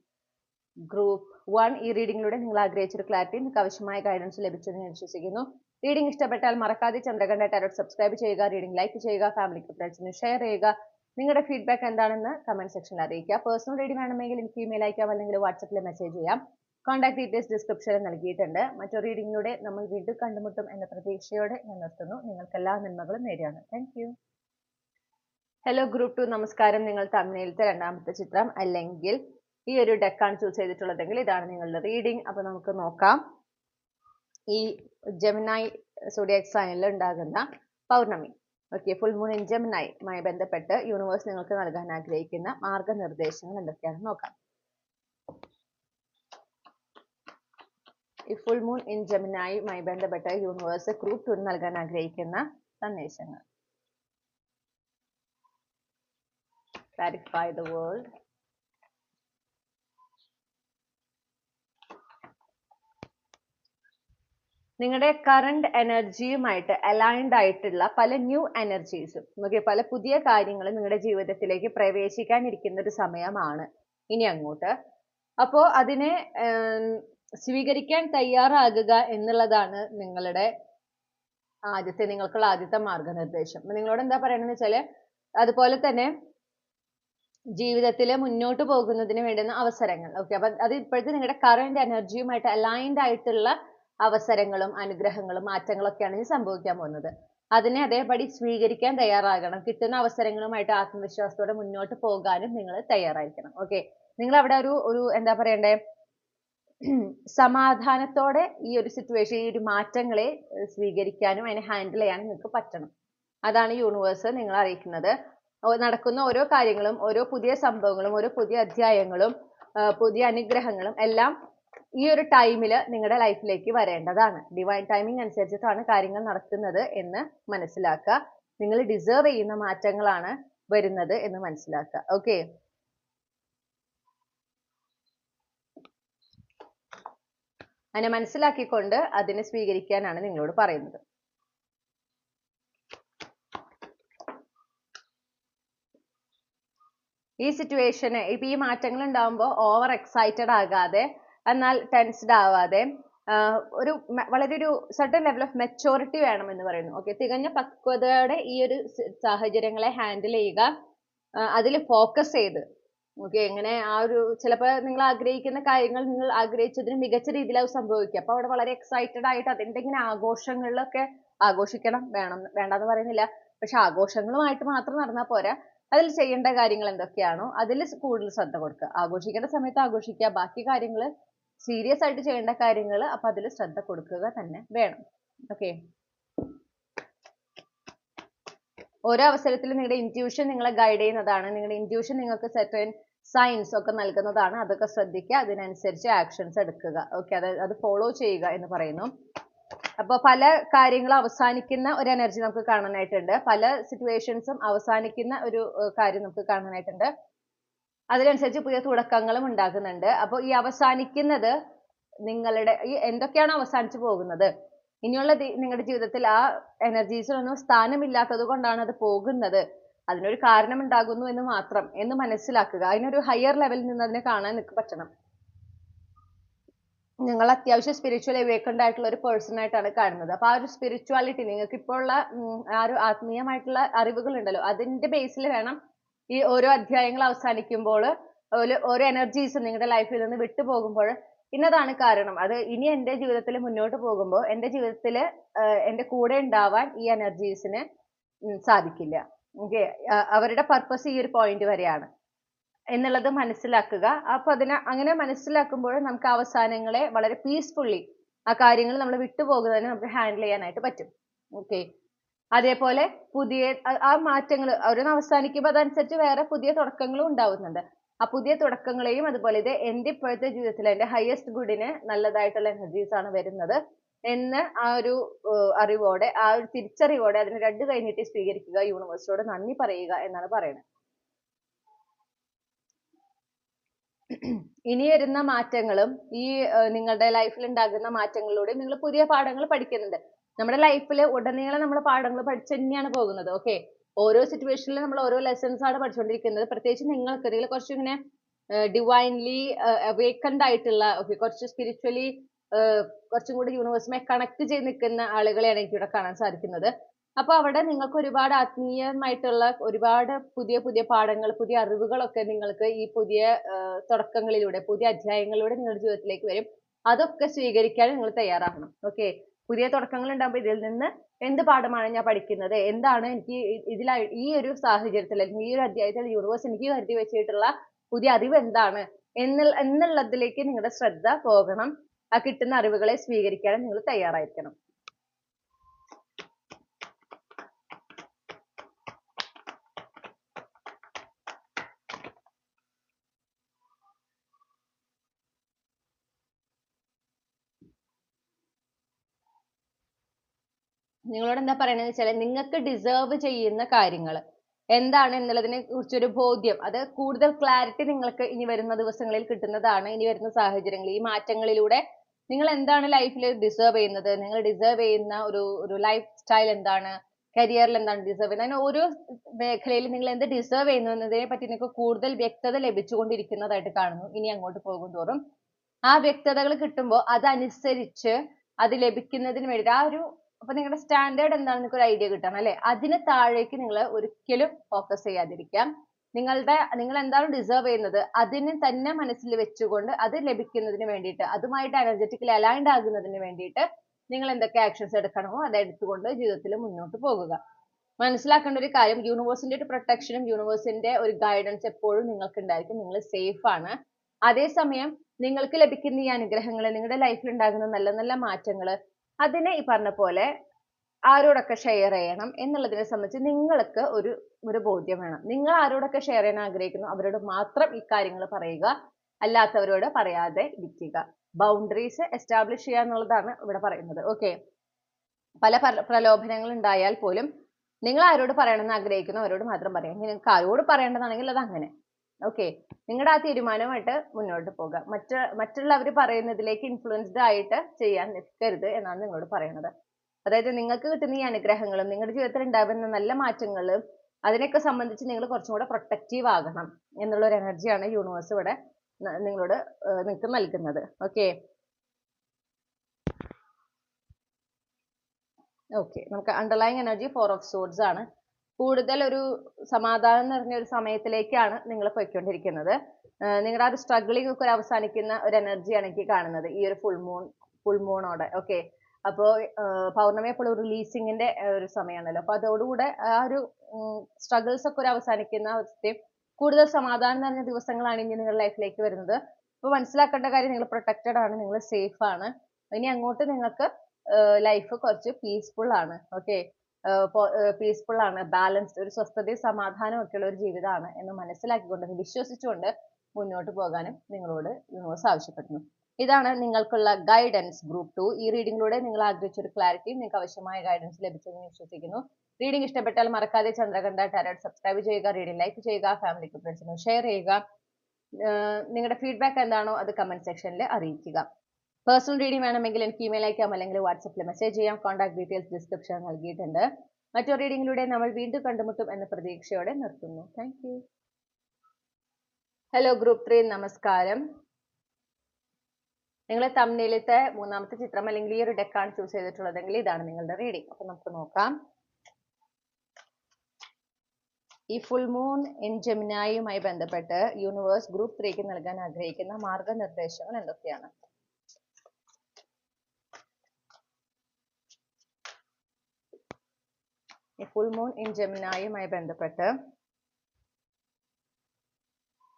ഗ്രൂപ്പ് വൺ ഈ റീഡിങ്ങിലൂടെ നിങ്ങൾ ആഗ്രഹിച്ചൊരു ക്ലാരിറ്റി നിങ്ങൾക്ക് ആവശ്യമായ ഗൈഡൻസ് ലഭിച്ചെന്ന് ഞാൻ വിശ്വസിക്കുന്നു. റീഡിംഗ് ഇഷ്ടപ്പെട്ടാൽ മറക്കാതെ ചന്ദ്രകണ്ഠ ടാരോട്ട് സബ്സ്ക്രൈബ് ചെയ്യുക റീഡിംഗ് ലൈക്ക് ചെയ്യുക ഫാമിലിക്ക് ഫ്രണ്ട്സിന് ഷെയർ ചെയ്യുക. നിങ്ങളുടെ ഫീഡ്ബാക്ക് എന്താണെന്ന് കമന്റ് സെക്ഷനിൽ അറിയിക്കുക. പേഴ്സണൽ റീഡിംഗ് വേണമെങ്കിൽ എനിക്ക് ഇമെയിൽ അയക്കാം അല്ലെങ്കിൽ വാട്സപ്പിൽ മെസ്സേജ് ചെയ്യാം. കോൺടാക്ട് ഡീറ്റെയിൽസ് ഡിസ്ക്രിപ്ഷനിൽ നൽകിയിട്ടുണ്ട്. മറ്റൊരു റീഡിംഗിലൂടെ നമ്മൾ വീണ്ടും കണ്ടുമുട്ടും എന്ന പ്രതീക്ഷയോടെ ഞാൻ നിർത്തുന്നു. നിങ്ങൾക്ക് എല്ലാ നന്മകളും നേരെയാണ് താങ്ക് ഹലോ ഗ്രൂപ്പ് ടു നമസ്കാരം. നിങ്ങൾ തമിഴിലത്തെ രണ്ടാമത്തെ ചിത്രം അല്ലെങ്കിൽ ഈ ഒരു ഡെക്കാണ് ചൂസ് ചെയ്തിട്ടുള്ളതെങ്കിൽ ഇതാണ് നിങ്ങളുടെ റീഡിംഗ് അപ്പൊ നമുക്ക് നോക്കാം. ഈ ജെമിനായി സോഡിയാക് സൈനിൽ ഉണ്ടാകുന്ന പൗർണമി. Okay full moon in Gemini ബന്ധപ്പെട്ട് യൂണിവേഴ്സ് നിങ്ങൾക്ക് നൽകാൻ ആഗ്രഹിക്കുന്ന മാർഗനിർദ്ദേശങ്ങൾ എന്തൊക്കെയാണെന്ന് നോക്കാം. ഈ ഫുൾ മൂൺ ഇൻ ജെമിനായുമായി ബന്ധപ്പെട്ട് യൂണിവേഴ്സ് ഗ്രൂപ്പ് ടു നൽകാൻ ആഗ്രഹിക്കുന്ന സന്ദേശങ്ങൾ. Clarify the world. നിങ്ങളുടെ കറണ്ട് എനർജിയുമായിട്ട് അലൈൻഡ് ആയിട്ടുള്ള പല ന്യൂ എനർജീസും ഓക്കെ പല പുതിയ കാര്യങ്ങളും നിങ്ങളുടെ ജീവിതത്തിലേക്ക് പ്രവേശിക്കാനിരിക്കുന്ന ഒരു സമയമാണ് ഇനി അങ്ങോട്ട്. അപ്പോൾ അതിനെ സ്വീകരിക്കാൻ തയ്യാറാകുക എന്നുള്ളതാണ് നിങ്ങളുടെ ആദ്യത്തെ നിങ്ങൾക്കുള്ള ആദ്യത്തെ മാർഗനിർദ്ദേശം. നിങ്ങളോട് എന്താ പറയണമെന്ന് വെച്ചാൽ അതുപോലെ തന്നെ ജീവിതത്തിൽ മുന്നോട്ട് പോകുന്നതിന് വേണ്ടുന്ന അവസരങ്ങൾ ഓക്കെ അപ്പൊ അത് ഇപ്പോഴത്തെ നിങ്ങളുടെ കറണ്ട് എനർജിയുമായിട്ട് അലൈൻഡ് ആയിട്ടുള്ള അവസരങ്ങളും അനുഗ്രഹങ്ങളും മാറ്റങ്ങളും ഒക്കെയാണ് ഇനി സംഭവിക്കാൻ പോകുന്നത്. അതിനെ അതേപടി സ്വീകരിക്കാൻ തയ്യാറാകണം. കിട്ടുന്ന അവസരങ്ങളുമായിട്ട് ആത്മവിശ്വാസത്തോടെ മുന്നോട്ട് പോകാനും നിങ്ങൾ തയ്യാറായിരിക്കണം. ഓക്കെ നിങ്ങൾ അവിടെ ഒരു ഒരു എന്താ പറയണ്ടേ? സമാധാനത്തോടെ ഈ ഒരു സിറ്റുവേഷൻ ഈ ഒരു മാറ്റങ്ങളെ സ്വീകരിക്കാനും അതിനെ ഹാൻഡിൽ ചെയ്യാനും നിങ്ങൾക്ക് പറ്റണം. അതാണ് യൂണിവേഴ്സ് നിങ്ങളെ അറിയിക്കുന്നത്. നടക്കുന്ന ഓരോ കാര്യങ്ങളും ഓരോ പുതിയ സംഭവങ്ങളും ഓരോ പുതിയ അധ്യായങ്ങളും പുതിയ അനുഗ്രഹങ്ങളും എല്ലാം ഈ ഒരു ടൈമിൽ നിങ്ങളുടെ ലൈഫിലേക്ക് വരേണ്ടതാണ്. ഡിവൈൻ ടൈമിംഗ് അനുസരിച്ചിട്ടാണ് കാര്യങ്ങൾ നടക്കുന്നത് എന്ന് മനസ്സിലാക്കുക. നിങ്ങൾ ഡിസേർവ് ചെയ്യുന്ന മാറ്റങ്ങളാണ് വരുന്നത് എന്ന് മനസ്സിലാക്കുക. ഓക്കെ അതിനെ മനസ്സിലാക്കിക്കൊണ്ട് അതിനെ സ്വീകരിക്കാനാണ് നിങ്ങളോട് പറയുന്നത്. ഈ സിറ്റുവേഷന് ഇപ്പൊ ഈ മാറ്റങ്ങൾ ഉണ്ടാവുമ്പോൾ ഓവർ എക്സൈറ്റഡ് ആകാതെ എന്നാൽ ടെൻസ്ഡ് ആവാതെ ഒരു വളരെ ഒരു സർട്ടൻ ലെവൽ ഓഫ് മെച്ചോറിറ്റി വേണം എന്ന് പറയുന്നു. ഓക്കെ തികഞ്ഞ പക്വതയോടെ ഈ ഒരു സാഹചര്യങ്ങളെ ഹാൻഡിൽ ചെയ്യുക അതിൽ ഫോക്കസ് ചെയ്ത്. ഓക്കെ എങ്ങനെ ആ ഒരു ചിലപ്പോൾ നിങ്ങൾ ആഗ്രഹിക്കുന്ന കാര്യങ്ങൾ നിങ്ങൾ ആഗ്രഹിച്ചതിന് മികച്ച രീതിയിൽ അത് സംഭവിക്കുക. അപ്പോൾ അവിടെ വളരെ എക്സൈറ്റഡ് ആയിട്ട് അതിന്റെ ഇങ്ങനെ ആഘോഷങ്ങളിലൊക്കെ ആഘോഷിക്കണം. വേണം വേണ്ടാന്ന് പറയുന്നില്ല. പക്ഷെ ആഘോഷങ്ങളുമായിട്ട് മാത്രം നടന്നാൽ പോരാ. അതിൽ ചെയ്യേണ്ട കാര്യങ്ങൾ എന്തൊക്കെയാണോ അതിൽ കൂടുതൽ ശ്രദ്ധ കൊടുക്കുക. ആഘോഷിക്കേണ്ട സമയത്ത് ആഘോഷിക്കുക. ബാക്കി കാര്യങ്ങൾ സീരിയസ് ആയിട്ട് ചെയ്യേണ്ട കാര്യങ്ങൾ അപ്പൊ അതിൽ ശ്രദ്ധ കൊടുക്കുക തന്നെ വേണം. ഓക്കെ ഓരോ അവസരത്തിൽ നിങ്ങളുടെ ഇന്റ്യൂഷൻ നിങ്ങളെ ഗൈഡ് ചെയ്യുന്നതാണ്. നിങ്ങളുടെ ഇന്റ്യൂഷൻ നിങ്ങൾക്ക് സെർട്ടൻ സയൻസ് ഒക്കെ നൽകുന്നതാണ്. അതൊക്കെ ശ്രദ്ധിക്കുക. അതിനനുസരിച്ച് ആക്ഷൻസ് എടുക്കുക. ഓക്കെ അത് അത് ഫോളോ ചെയ്യുക എന്ന് പറയുന്നു. അപ്പോൾ പല കാര്യങ്ങളും അവസാനിക്കുന്ന ഒരു എനർജി നമുക്ക് കാണാനായിട്ടുണ്ട്. പല സിറ്റുവേഷൻസും അവസാനിക്കുന്ന ഒരു കാര്യം നമുക്ക് കാണാനായിട്ടുണ്ട്. അതിനനുസരിച്ച് പുതിയ തുടക്കങ്ങളും ഉണ്ടാക്കുന്നുണ്ട്. അപ്പോൾ ഈ അവസാനിക്കുന്നത് നിങ്ങളുടെ ഈ എന്തൊക്കെയാണ് അവസാനിച്ചു പോകുന്നത്? ഇനിയുള്ള നിങ്ങളുടെ ജീവിതത്തിൽ ആ എനർജീസിനൊന്നും സ്ഥാനമില്ലാത്തത് കൊണ്ടാണ് അത് പോകുന്നത്. അതിനൊരു കാരണം ഉണ്ടാകുന്നു എന്ന് മാത്രം എന്ന് മനസ്സിലാക്കുക. അതിനൊരു ഹയർ ലെവലിൽ നിന്ന് അതിനെ കാണാൻ നിങ്ങൾക്ക് പറ്റണം. നിങ്ങൾ അത്യാവശ്യം സ്പിരിച്വൽ awakened ആയിട്ടുള്ള ഒരു പേഴ്സൺ ആയിട്ടാണ് കാണുന്നത്. അപ്പൊ ആ ഒരു സ്പിരിച്വാലിറ്റി നിങ്ങൾക്ക് ഇപ്പോൾ ഉള്ള ആ ഒരു ആത്മീയമായിട്ടുള്ള അറിവുകൾ ഉണ്ടല്ലോ അതിന്റെ ബേസിൽ വേണം ഈ ഓരോ അധ്യായങ്ങൾ അവസാനിക്കുമ്പോൾ ഓരോ എനർജീസ് നിങ്ങളുടെ ലൈഫിൽ നിന്ന് വിട്ടു പോകുമ്പോൾ ഇന്നതാണ് കാരണം. അത് ഇനി എന്റെ ജീവിതത്തിൽ മുന്നോട്ട് പോകുമ്പോൾ എന്റെ ജീവിതത്തിൽ എന്റെ കൂടെ ഉണ്ടാവാൻ ഈ എനർജീസിന് സാധിക്കില്ല. ഓക്കെ അവരുടെ പർപ്പസ് ഈ ഒരു പോയിന്റ് വരെയാണ്. എന്നുള്ളത് മനസ്സിലാക്കുക. അപ്പൊ അതിനെ അങ്ങനെ മനസ്സിലാക്കുമ്പോൾ നമുക്ക് അവസാനങ്ങളെ വളരെ പീസ്ഫുള്ളി ആ കാര്യങ്ങൾ നമ്മൾ വിട്ടുപോകുന്നതിന് നമുക്ക് ഹാൻഡിൽ ചെയ്യാനായിട്ട് പറ്റും. ഓക്കെ അതേപോലെ പുതിയ ആ- മാറ്റങ്ങൾ ഓരോന്ന് അവസാനിക്കുമ്പോൾ അതനുസരിച്ച് വേറെ പുതിയ തുടക്കങ്ങളും ഉണ്ടാവുന്നുണ്ട്. ആ പുതിയ തുടക്കങ്ങളെയും അതുപോലെ ഇത് എന്റെ ഇപ്പോഴത്തെ ജീവിതത്തിൽ എന്റെ ഹയസ്റ്റ് ഗുഡിന് നല്ലതായിട്ടുള്ള എനർജീസ് ആണ് വരുന്നത്. എന്ന് ആ ഒരു അറിവോടെ ആ ഒരു തിരിച്ചറിവോടെ അതിന് രണ്ട് കൈ നീട്ടി സ്വീകരിക്കുക യൂണിവേഴ്സിനോട് നന്ദി പറയുക എന്നാണ് പറയുന്നത് ഇനി വരുന്ന മാറ്റങ്ങളും ഈ നിങ്ങളുടെ ലൈഫിൽ ഉണ്ടാകുന്ന മാറ്റങ്ങളിലൂടെ നിങ്ങൾ പുതിയ പാഠങ്ങൾ പഠിക്കുന്നുണ്ട്. നമ്മുടെ ലൈഫിൽ ഉടനീളം നമ്മൾ പാഠങ്ങൾ പഠിച്ചു തന്നെയാണ് പോകുന്നത് ഓക്കെ ഓരോ സിറ്റുവേഷനിലും നമ്മൾ ഓരോ ലെസൺസ് ആണ് പഠിച്ചുകൊണ്ടിരിക്കുന്നത് പ്രത്യേകിച്ച് നിങ്ങൾക്ക് ഇതിൽ കുറച്ച് ഇങ്ങനെ ഡിവൈൻലി അവേക്കൻഡ് ആയിട്ടുള്ള ഓക്കെ കുറച്ച് സ്പിരിച്വലി കുറച്ചും കൂടി യൂണിവേഴ്സുമായി കണക്ട് ചെയ്ത് നിൽക്കുന്ന ആളുകളെയാണ് എനിക്ക് ഇവിടെ കാണാൻ സാധിക്കുന്നത്. അപ്പോൾ അവിടെ നിങ്ങൾക്ക് ഒരുപാട് ആത്മീയമായിട്ടുള്ള ഒരുപാട് പുതിയ പുതിയ പാഠങ്ങൾ പുതിയ അറിവുകളൊക്കെ നിങ്ങൾക്ക് ഈ പുതിയ തുടക്കങ്ങളിലൂടെ പുതിയ അധ്യായങ്ങളിലൂടെ നിങ്ങളുടെ ജീവിതത്തിലേക്ക് വരും. അതൊക്കെ സ്വീകരിക്കാൻ നിങ്ങൾ തയ്യാറാകണം ഓക്കെ പുതിയ തുടക്കങ്ങൾ ഉണ്ടാകുമ്പോൾ ഇതിൽ നിന്ന് എന്ത് പാഠമാണ് ഞാൻ പഠിക്കുന്നത്? എന്താണ് എനിക്ക് ഇതിൽ ഈ ഒരു സാഹചര്യത്തിൽ അല്ലെങ്കിൽ ഈ ഒരു അധ്യായത്തിൽ യൂണിവേഴ്സ് എനിക്ക് കരുതി വെച്ചിട്ടുള്ള പുതിയ അറിവ് എന്താണ്? എന്നുള്ള എന്നുള്ളതിലേക്ക് നിങ്ങളുടെ ശ്രദ്ധ പോകണം. ആ കിട്ടുന്ന അറിവുകളെ സ്വീകരിക്കാനും നിങ്ങൾ തയ്യാറായിരിക്കണം. നിങ്ങളോട് എന്താ പറയണതെന്ന് വെച്ചാൽ നിങ്ങൾക്ക് ഡിസേർവ് ചെയ്യുന്ന കാര്യങ്ങൾ എന്താണ് എന്നുള്ളതിനെ കുറിച്ചൊരു ബോധ്യം. അത് കൂടുതൽ ക്ലാരിറ്റി നിങ്ങൾക്ക് ഇനി വരുന്ന ദിവസങ്ങളിൽ കിട്ടുന്നതാണ് ഇനി വരുന്ന സാഹചര്യങ്ങളിൽ. ഈ മാറ്റങ്ങളിലൂടെ നിങ്ങൾ എന്താണ് ലൈഫിൽ ഡിസേർവ് ചെയ്യുന്നത്? നിങ്ങൾ ഡിസേർവ് ചെയ്യുന്ന ഒരു ഒരു സ്റ്റൈൽ എന്താണ്? കരിയറിൽ എന്താണ് ഡിസേർവ് ചെയ്യുന്നത്? അങ്ങനെ ഓരോ മേഖലയിൽ നിങ്ങൾ എന്ത് ഡിസേർവ് ചെയ്യുന്നു എന്നതിനെ പറ്റി നിങ്ങൾക്ക് കൂടുതൽ വ്യക്തത ലഭിച്ചുകൊണ്ടിരിക്കുന്നതായിട്ട് കാണുന്നു. ഇനി അങ്ങോട്ട് പോകും തോറും. ആ വ്യക്തതകൾ കിട്ടുമ്പോൾ അതനുസരിച്ച് അത് ലഭിക്കുന്നതിന് വേണ്ടിയിട്ട് ആ ഒരു അപ്പൊ നിങ്ങളുടെ സ്റ്റാൻഡേർഡ് എന്താണെന്ന് നിങ്ങൾക്ക് ഒരു ഐഡിയ കിട്ടണം അല്ലേ? അതിന് താഴേക്ക് നിങ്ങൾ ഒരിക്കലും ഫോക്കസ് ചെയ്യാതിരിക്കാം നിങ്ങളുടെ നിങ്ങൾ എന്താണ് ഡിസേർവ് ചെയ്യുന്നത്? അതിനെ തന്നെ മനസ്സിൽ വെച്ചുകൊണ്ട് അത് ലഭിക്കുന്നതിന് വേണ്ടിയിട്ട് അതുമായിട്ട് എനർജറ്റിക്കലി അലൈൻഡ് ആകുന്നതിന് വേണ്ടിയിട്ട് നിങ്ങൾ എന്തൊക്കെ ആക്ഷൻസ് എടുക്കണമോ അത് എടുത്തുകൊണ്ട് ജീവിതത്തിൽ മുന്നോട്ട് പോകുക. മനസ്സിലാക്കേണ്ട ഒരു കാര്യം യൂണിവേഴ്സിന്റെ ഒരു പ്രൊട്ടക്ഷനും യൂണിവേഴ്സിന്റെ ഒരു ഗൈഡൻസ് എപ്പോഴും നിങ്ങൾക്ക് ഉണ്ടായിരിക്കും നിങ്ങൾ സേഫ് ആണ്. അതേസമയം നിങ്ങൾക്ക് ലഭിക്കുന്ന ഈ അനുഗ്രഹങ്ങൾ നിങ്ങളുടെ ലൈഫിൽ ഉണ്ടാകുന്ന നല്ല നല്ല മാറ്റങ്ങൾ അതിനെ ഈ പറഞ്ഞ പോലെ ആരോടൊക്കെ ഷെയർ ചെയ്യണം എന്നുള്ളതിനെ സംബന്ധിച്ച് നിങ്ങൾക്ക് ഒരു ഒരു ബോധ്യം വേണം. നിങ്ങൾ ആരോടൊക്കെ ഷെയർ ചെയ്യാൻ ആഗ്രഹിക്കുന്നു അവരോട് മാത്രം ഈ കാര്യങ്ങൾ പറയുക അല്ലാത്തവരോട് പറയാതെ ഇരിക്കുക. ബൗണ്ടറീസ് എസ്റ്റാബ്ലിഷ് ചെയ്യുക എന്നുള്ളതാണ് ഇവിടെ പറയുന്നത്. ഓക്കെ പല പ്ര- പ്രലോഭനങ്ങൾ ഉണ്ടായാൽ പോലും നിങ്ങൾ ആരോട് പറയണമെന്ന് ആഗ്രഹിക്കുന്നു അവരോട് മാത്രം പറയാം. നിങ്ങൾക്ക് ആരോട് പറയേണ്ടതാണെങ്കിൽ അത് അങ്ങനെ. ഓക്കെ നിങ്ങളുടെ ആ തീരുമാനമായിട്ട് മുന്നോട്ട് പോകുക മറ്റ് മറ്റുള്ളവർ പറയുന്നതിലേക്ക് ഇൻഫ്ലുവൻസ്ഡ് ആയിട്ട് ചെയ്യാൻ നിൽക്കരുത് എന്നാണ് നിങ്ങളോട് പറയുന്നത് അതായത് നിങ്ങൾക്ക് കിട്ടുന്ന ഈ അനുഗ്രഹങ്ങളും നിങ്ങളുടെ ജീവിതത്തിൽ ഉണ്ടാകുന്ന നല്ല മാറ്റങ്ങളും അതിനൊക്കെ സംബന്ധിച്ച് നിങ്ങൾ കുറച്ചും കൂടെ പ്രൊട്ടക്റ്റീവ് ആകണം എന്നുള്ള ഒരു എനർജിയാണ് യൂണിവേഴ്സ് ഇവിടെ നിങ്ങളോട് നിങ്ങൾക്ക് നൽകുന്നത്. ഓക്കെ ഓക്കെ നമുക്ക് underlying energy four of swords ആണ്. കൂടുതൽ ഒരു സമാധാനം നിറഞ്ഞ ഒരു സമയത്തിലേക്കാണ് നിങ്ങൾ പോയിക്കൊണ്ടിരിക്കുന്നത്. നിങ്ങളുടെ ആ ഒരു സ്ട്രഗിളിംഗ് ഒക്കെ അവസാനിക്കുന്ന ഒരു എനർജിയാണ് എനിക്ക് കാണുന്നത്. ഈ ഒരു ഫുൾ മൂൺ ഫുൾ മൂണോടെ ഓക്കെ അപ്പോൾ പൗർണമി എപ്പോഴും റിലീസിങ്ങിന്റെ ഒരു സമയമാണല്ലോ. അപ്പൊ അതോടുകൂടെ ആ ഒരു സ്ട്രഗിൾസ് ഒക്കെ ഒരു അവസാനിക്കുന്ന അവസ്ഥയും കൂടുതൽ സമാധാനം നിറഞ്ഞ ദിവസങ്ങളാണ് ഇനി നിങ്ങളുടെ ലൈഫിലേക്ക് വരുന്നത്. അപ്പോൾ മനസ്സിലാക്കേണ്ട കാര്യം നിങ്ങൾ പ്രൊട്ടക്റ്റഡ് ആണ് നിങ്ങൾ സേഫ് ആണ്. ഇനി അങ്ങോട്ട് നിങ്ങൾക്ക് ലൈഫ് കുറച്ച് പീസ്ഫുൾ ആണ്. ഓക്കെ പീസ്ഫുൾ ആണ് ബാലൻസ്ഡ് ഒരു സ്വസ്ഥതയും സമാധാനവും ഒക്കെ ഉള്ള ഒരു ജീവിതമാണ് എന്ന് മനസ്സിലാക്കിക്കൊണ്ട് വിശ്വസിച്ചുകൊണ്ട് മുന്നോട്ട് പോകാനും നിങ്ങളോട് യൂണിവേഴ്സ് ആവശ്യപ്പെടുന്നു. ഇതാണ് നിങ്ങൾക്കുള്ള ഗൈഡൻസ് ഗ്രൂപ്പ് ടു ഈ റീഡിംഗിലൂടെ നിങ്ങൾ ആഗ്രഹിച്ച ഒരു ക്ലാരിറ്റി നിങ്ങൾക്ക് ആവശ്യമായ ഗൈഡൻസ് ലഭിച്ചെന്ന് വിശ്വസിക്കുന്നു. റീഡിംഗ് ഇഷ്ടപ്പെട്ടാൽ മറക്കാതെ ചന്ദ്രകണ്ഠ ടാരറ്റ് സബ്സ്ക്രൈബ് ചെയ്യുക റീഡിംഗ് ലൈക്ക് ചെയ്യുക ഫാമിലിക്ക് ഫ്രണ്ട്സിനും ഷെയർ ചെയ്യുക. നിങ്ങളുടെ ഫീഡ്ബാക്ക് എന്താണോ അത് കമന്റ് സെക്ഷനിൽ അറിയിക്കുക. പേഴ്സണൽ റീഡിംഗ് വേണമെങ്കിൽ എനിക്ക് ഇമെയിൽ അയക്കാം അല്ലെങ്കിൽ വാട്സപ്പിൽ മെസ്സേജ് ചെയ്യാം. കോൺടാക്ട് ഡീറ്റെയിൽസ് ഡിസ്ക്രിപ്ഷൻ നൽകിയിട്ടുണ്ട്. മറ്റൊരു റീഡിംഗിലൂടെ നമ്മൾ വീണ്ടും കണ്ടുമുട്ടും എന്ന പ്രതീക്ഷയോടെ നിർത്തുന്നു. താങ്ക് ഹലോ ഗ്രൂപ്പ് ത്രീ നമസ്കാരം. നിങ്ങൾ തമ്മിലത്തെ മൂന്നാമത്തെ ചിത്രം അല്ലെങ്കിൽ ഈ ഒരു ഡെക്കാണ് ചൂസ് ചെയ്തിട്ടുള്ളതെങ്കിൽ ഇതാണ് നിങ്ങളുടെ റീഡിംഗ് അപ്പൊ നമുക്ക് നോക്കാം. ഈ ഫുൾ മൂൺ ഇൻ ജെമിനായുമായി ബന്ധപ്പെട്ട് യൂണിവേഴ്സ് ഗ്രൂപ്പ് ത്രീക്ക് നൽകാൻ ആഗ്രഹിക്കുന്ന മാർഗനിർദ്ദേശങ്ങൾ എന്തൊക്കെയാണ്? ഫുൾ മൂൺ ഇൻ ജെമിനായുമായി ബന്ധപ്പെട്ട്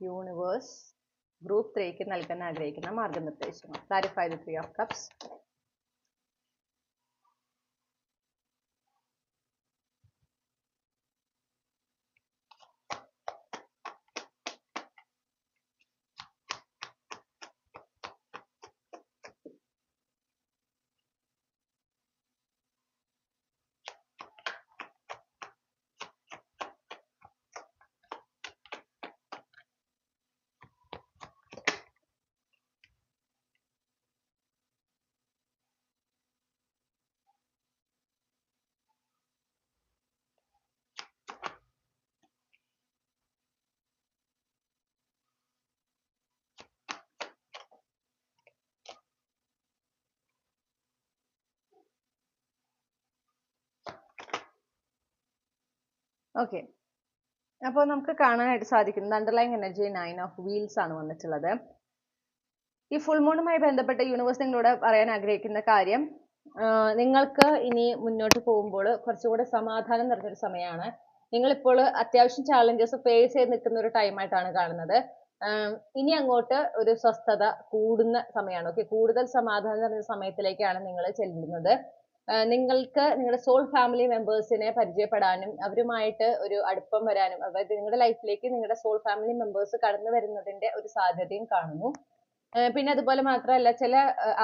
യൂണിവേഴ്സ് ഗ്രൂപ്പ് ത്രീക്ക് നൽകാൻ ആഗ്രഹിക്കുന്ന മാർഗനിർദ്ദേശങ്ങൾ clarify the three of cups okay അപ്പോൾ നമുക്ക് കാണാനായിട്ട് സാധിക്കുന്നത് underlying energy nine of wheels ആണ് വന്നിട്ടുള്ളത്. ഈ ഫുൾ മൂണുമായി ബന്ധപ്പെട്ട യൂണിവേഴ്സ് നിങ്ങളോട് പറയാൻ ആഗ്രഹിക്കുന്ന കാര്യം നിങ്ങൾക്ക് ഇനി മുന്നോട്ട് പോകുമ്പോൾ കുറച്ചുകൂടെ സമാധാനം നിറഞ്ഞൊരു സമയമാണ്. നിങ്ങളിപ്പോൾ അത്യാവശ്യം ചാലഞ്ചസ് ഫേസ് ചെയ്ത് നിൽക്കുന്ന ഒരു ടൈം ആയിട്ടാണ് കാണുന്നത്. ഇനി അങ്ങോട്ട് ഒരു സ്വസ്ഥത കൂടുന്ന സമയമാണ്. ഓക്കെ കൂടുതൽ സമാധാനം നിറഞ്ഞ സമയത്തിലേക്കാണ് നിങ്ങൾ ചെല്ലുന്നത്. നിങ്ങൾക്ക് നിങ്ങളുടെ സോൾ ഫാമിലി മെമ്പേഴ്സിനെ പരിചയപ്പെടാനും അവരുമായിട്ട് ഒരു അടുപ്പം വരാനും അതായത് നിങ്ങളുടെ ലൈഫിലേക്ക് നിങ്ങളുടെ സോൾ ഫാമിലി മെമ്പേഴ്സ് കടന്നു വരുന്നതിന്റെ ഒരു സാധ്യതയും കാണുന്നു. പിന്നെ അതുപോലെ മാത്രമല്ല ചില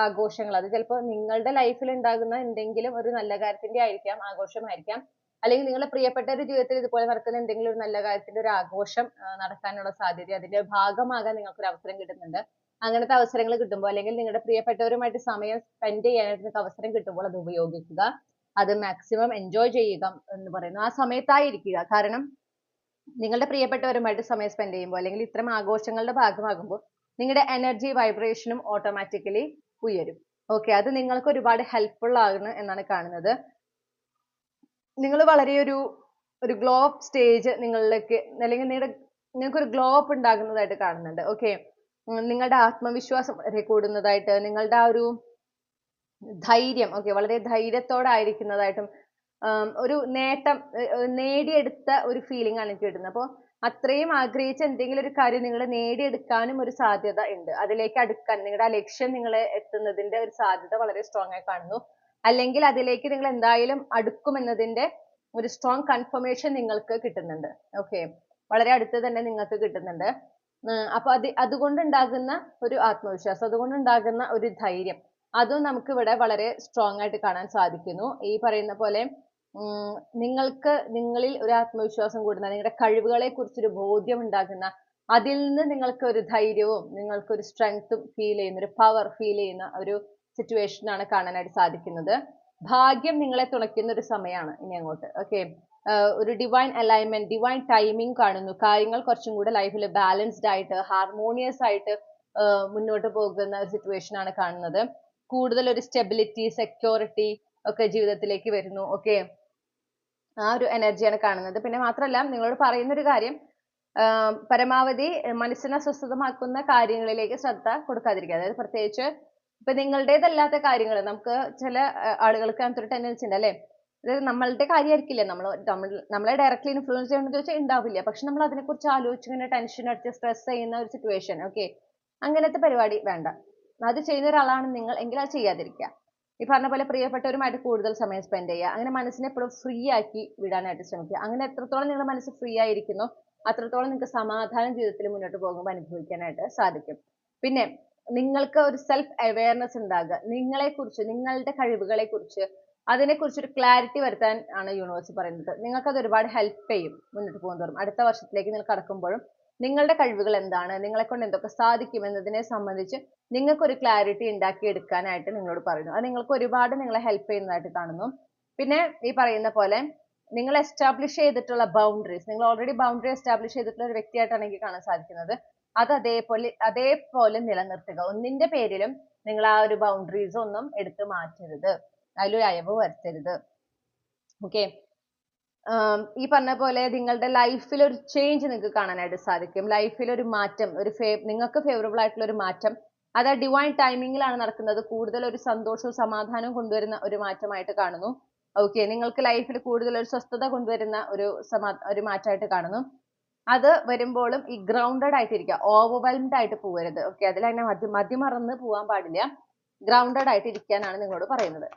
ആഘോഷങ്ങൾ അത് ചിലപ്പോൾ നിങ്ങളുടെ ലൈഫിൽ ഉണ്ടാകുന്ന എന്തെങ്കിലും ഒരു നല്ല കാര്യത്തിന്റെ ആയിരിക്കാം ആഘോഷമായിരിക്കാം. അല്ലെങ്കിൽ നിങ്ങളുടെ പ്രിയപ്പെട്ടവരുടെ ജീവിതത്തിൽ ഇതുപോലെ നടക്കുന്ന എന്തെങ്കിലും ഒരു നല്ല കാര്യത്തിന്റെ ഒരു ആഘോഷം നടക്കാനുള്ള സാധ്യത അതിന്റെ ഭാഗമാകാൻ നിങ്ങൾക്ക് ഒരു അവസരം കിട്ടുന്നുണ്ട്. അങ്ങനത്തെ അവസരങ്ങൾ കിട്ടുമ്പോൾ അല്ലെങ്കിൽ നിങ്ങളുടെ പ്രിയപ്പെട്ടവരുമായിട്ട് സമയം സ്പെൻഡ് ചെയ്യാനായിട്ട് നിങ്ങൾക്ക് അവസരം കിട്ടുമ്പോൾ അത് ഉപയോഗിക്കുക. അത് മാക്സിമം എൻജോയ് ചെയ്യുക എന്ന് പറയുന്നു. ആ സമയത്തായിരിക്കുക. കാരണം നിങ്ങളുടെ പ്രിയപ്പെട്ടവരുമായിട്ട് സമയം സ്പെൻഡ് ചെയ്യുമ്പോൾ അല്ലെങ്കിൽ ഇത്തരം ആഘോഷങ്ങളുടെ ഭാഗമാകുമ്പോൾ നിങ്ങളുടെ എനർജി വൈബ്രേഷനും ഓട്ടോമാറ്റിക്കലി ഉയരും. ഓക്കെ അത് നിങ്ങൾക്ക് ഒരുപാട് ഹെൽപ്ഫുൾ ആകുന്നു എന്നാണ് കാണുന്നത്. നിങ്ങൾ വളരെ ഒരു ഒരു ഗ്ലോ അപ്പ് സ്റ്റേജ് നിങ്ങളിലേക്ക് അല്ലെങ്കിൽ നിങ്ങളുടെ നിങ്ങൾക്ക് ഒരു ഗ്ലോ അപ്പ് ഉണ്ടാകുന്നതായിട്ട് കാണുന്നുണ്ട്. ഓക്കെ നിങ്ങളുടെ ആത്മവിശ്വാസം കൂടുന്നതായിട്ട് നിങ്ങളുടെ ആ ഒരു ധൈര്യം ഓക്കെ വളരെ ധൈര്യത്തോടെ ആയിരിക്കുന്നതായിട്ടും ഒരു നേട്ടം നേടിയെടുത്ത ഒരു ഫീലിംഗ് ആണ് എനിക്ക് കിട്ടുന്നത്. അപ്പോൾ അത്രയും ആഗ്രഹിച്ച എന്തെങ്കിലും ഒരു കാര്യം നിങ്ങൾ നേടിയെടുക്കാനും ഒരു സാധ്യത ഉണ്ട്. അതിലേക്ക് അടുക്കാൻ നിങ്ങളുടെ ആ ലക്ഷ്യം നിങ്ങൾ എത്തുന്നതിന്റെ ഒരു സാധ്യത വളരെ സ്ട്രോങ് ആയി കാണുന്നു. അല്ലെങ്കിൽ അതിലേക്ക് നിങ്ങൾ എന്തായാലും അടുക്കും അടുക്കുമെന്നതിന്റെ ഒരു സ്ട്രോങ് കൺഫർമേഷൻ നിങ്ങൾക്ക് കിട്ടുന്നുണ്ട്. ഓക്കെ വളരെ അടുത്ത് തന്നെ നിങ്ങൾക്ക് കിട്ടുന്നുണ്ട്. അപ്പൊ അത് അതുകൊണ്ടുണ്ടാകുന്ന ഒരു ആത്മവിശ്വാസം അതുകൊണ്ടുണ്ടാകുന്ന ഒരു ധൈര്യം അതും നമുക്ക് ഇവിടെ വളരെ സ്ട്രോങ് ആയിട്ട് കാണാൻ സാധിക്കുന്നു. ഈ പറയുന്ന പോലെ നിങ്ങൾക്ക് നിങ്ങളിൽ ഒരു ആത്മവിശ്വാസം കൂടുന്ന നിങ്ങളുടെ കഴിവുകളെ കുറിച്ചൊരു ബോധ്യം ഉണ്ടാകുന്ന അതിൽ നിന്ന് നിങ്ങൾക്ക് ഒരു ധൈര്യവും നിങ്ങൾക്ക് ഒരു സ്ട്രെങ്ത്തും ഫീൽ ചെയ്യുന്ന ഒരു പവർ ഫീൽ ചെയ്യുന്ന ഒരു സിറ്റുവേഷൻ ആണ് കാണാനായിട്ട് സാധിക്കുന്നത്. ഭാഗ്യം നിങ്ങളെ തുണയ്ക്കുന്ന ഒരു സമയമാണ് ഇനി അങ്ങോട്ട്. ഓക്കെ ഒരു ഡിവൈൻ അലൈൻമെന്റ് ഡിവൈൻ ടൈമിംഗ് കാണുന്നു. കാര്യങ്ങൾ കുറച്ചും കൂടെ ലൈഫിൽ ബാലൻസ്ഡ് ആയിട്ട് ഹാർമോണിയസ് ആയിട്ട് മുന്നോട്ട് പോകുന്ന ഒരു സിറ്റുവേഷൻ ആണ് കാണുന്നത്. കൂടുതൽ ഒരു സ്റ്റെബിലിറ്റി സെക്യൂരിറ്റി ഒക്കെ ജീവിതത്തിലേക്ക് വരുന്നു. ഓക്കെ ആ ഒരു എനർജിയാണ് കാണുന്നത്. പിന്നെ മാത്രമല്ല നിങ്ങളോട് പറയുന്ന ഒരു കാര്യം പരമാവധി മനസ്സിനെ സ്വസ്ഥതമാക്കുന്ന കാര്യങ്ങളിലേക്ക് ശ്രദ്ധ കൊടുക്കാതിരിക്കുക. അതായത് പ്രത്യേകിച്ച് ഇപ്പൊ നിങ്ങളുടേതല്ലാത്ത കാര്യങ്ങൾ നമുക്ക് ചില ആളുകൾക്ക് അങ്ങനത്തെ ഒരു ടെൻഡൻസി ഉണ്ട് അല്ലെ? അതായത് നമ്മളുടെ കാര്യമായിരിക്കില്ല നമ്മൾ നമ്മൾ നമ്മളെ ഡയറക്റ്റ്ലി ഇൻഫ്ലുവൻസ് ചെയ്യണമെന്ന് ചോദിച്ചാൽ ഉണ്ടാവില്ല പക്ഷെ നമ്മൾ അതിനെക്കുറിച്ച് ആലോചിച്ച് ഇങ്ങനെ ടെൻഷൻ അടിച്ച് സ്ട്രെസ് ചെയ്യുന്ന ഒരു സിറ്റുവേഷൻ ഓക്കെ അങ്ങനത്തെ പരിപാടി വേണ്ട. അത് ചെയ്യുന്ന ഒരാളാണ് നിങ്ങൾ എങ്കിൽ അത് ചെയ്യാതിരിക്കുക. ഈ പറഞ്ഞ പോലെ പ്രിയപ്പെട്ടവരുമായിട്ട് കൂടുതൽ സമയം സ്പെൻഡ് ചെയ്യുക. അങ്ങനെ മനസ്സിനെ എപ്പോഴും ഫ്രീ ആക്കി വിടാനായിട്ട് ശ്രമിക്കുക. അങ്ങനെ എത്രത്തോളം നിങ്ങളുടെ മനസ്സ് ഫ്രീ ആയിരിക്കുന്നോ അത്രത്തോളം നിങ്ങൾക്ക് സമാധാനം ജീവിതത്തിൽ മുന്നോട്ട് പോകുമ്പോൾ അനുഭവിക്കാനായിട്ട് സാധിക്കും. പിന്നെ നിങ്ങൾക്ക് ഒരു സെൽഫ് അവയർനെസ് ഉണ്ടാകുക. നിങ്ങളെക്കുറിച്ച് നിങ്ങളുടെ കഴിവുകളെ കുറിച്ച് അതിനെക്കുറിച്ച് ഒരു ക്ലാരിറ്റി വരുത്താൻ ആണ് യൂണിവേഴ്സ് പറയുന്നത്. നിങ്ങൾക്ക് അത് ഒരുപാട് ഹെൽപ്പ് ചെയ്യും മുന്നോട്ട് പോകുന്നതോറും അടുത്ത വർഷത്തിലേക്ക് നിങ്ങൾ കടക്കുമ്പോഴും നിങ്ങളുടെ കഴിവുകൾ എന്താണ് നിങ്ങളെ കൊണ്ട് എന്തൊക്കെ സാധിക്കും എന്നതിനെ സംബന്ധിച്ച് നിങ്ങൾക്കൊരു ക്ലാരിറ്റി ഉണ്ടാക്കി എടുക്കാനായിട്ട് നിങ്ങളോട് പറയുന്നു. അത് നിങ്ങൾക്ക് ഒരുപാട് നിങ്ങളെ ഹെൽപ്പ് ചെയ്യുന്നതായിട്ട് കാണുന്നു. പിന്നെ ഈ പറയുന്ന പോലെ നിങ്ങൾ എസ്റ്റാബ്ലിഷ് ചെയ്തിട്ടുള്ള ബൗണ്ടറീസ് നിങ്ങൾ ഓൾറെഡി ബൗണ്ടറി എസ്റ്റാബ്ലിഷ് ചെയ്തിട്ടുള്ള ഒരു വ്യക്തിയായിട്ടാണ് എനിക്ക് കാണാൻ സാധിക്കുന്നത്. അത് അതേപോലെ അതേപോലെ നിലനിർത്തുക. ഒന്നിന്റെ പേരിലും നിങ്ങൾ ആ ഒരു ബൗണ്ടറീസ് ഒന്നും എടുത്തു മാറ്റരുത്. അതിലൊരു അയവ് വരുത്തരുത്. ഓക്കെ ഈ പറഞ്ഞ പോലെ നിങ്ങളുടെ ലൈഫിൽ ഒരു ചേഞ്ച് നിങ്ങൾക്ക് കാണാനായിട്ട് സാധിക്കും. ലൈഫിൽ ഒരു മാറ്റം ഒരു നിങ്ങൾക്ക് ഫേവറബിൾ ആയിട്ടുള്ള ഒരു മാറ്റം അത് ആ ഡിവൈൻ ടൈമിങ്ങിലാണ് നടക്കുന്നത്. കൂടുതൽ ഒരു സന്തോഷവും സമാധാനവും കൊണ്ടുവരുന്ന ഒരു മാറ്റമായിട്ട് കാണുന്നു. ഓക്കെ നിങ്ങൾക്ക് ലൈഫിൽ കൂടുതൽ ഒരു സ്വസ്ഥത കൊണ്ടുവരുന്ന ഒരു സമാ ഒരു മാറ്റമായിട്ട് കാണുന്നു. അത് വരുമ്പോഴും ഈ ഗ്രൗണ്ടഡ് ആയിട്ടിരിക്കുക. overwhelmed ആയിട്ട് പോകരുത്. ഓക്കെ അതിൽ അങ്ങനെ മതി മതിമറന്ന് പോകാൻ പാടില്ല. ഗ്രൗണ്ടഡ് ആയിട്ട് ഇരിക്കാനാണ് നിങ്ങളോട് പറയുന്നത്.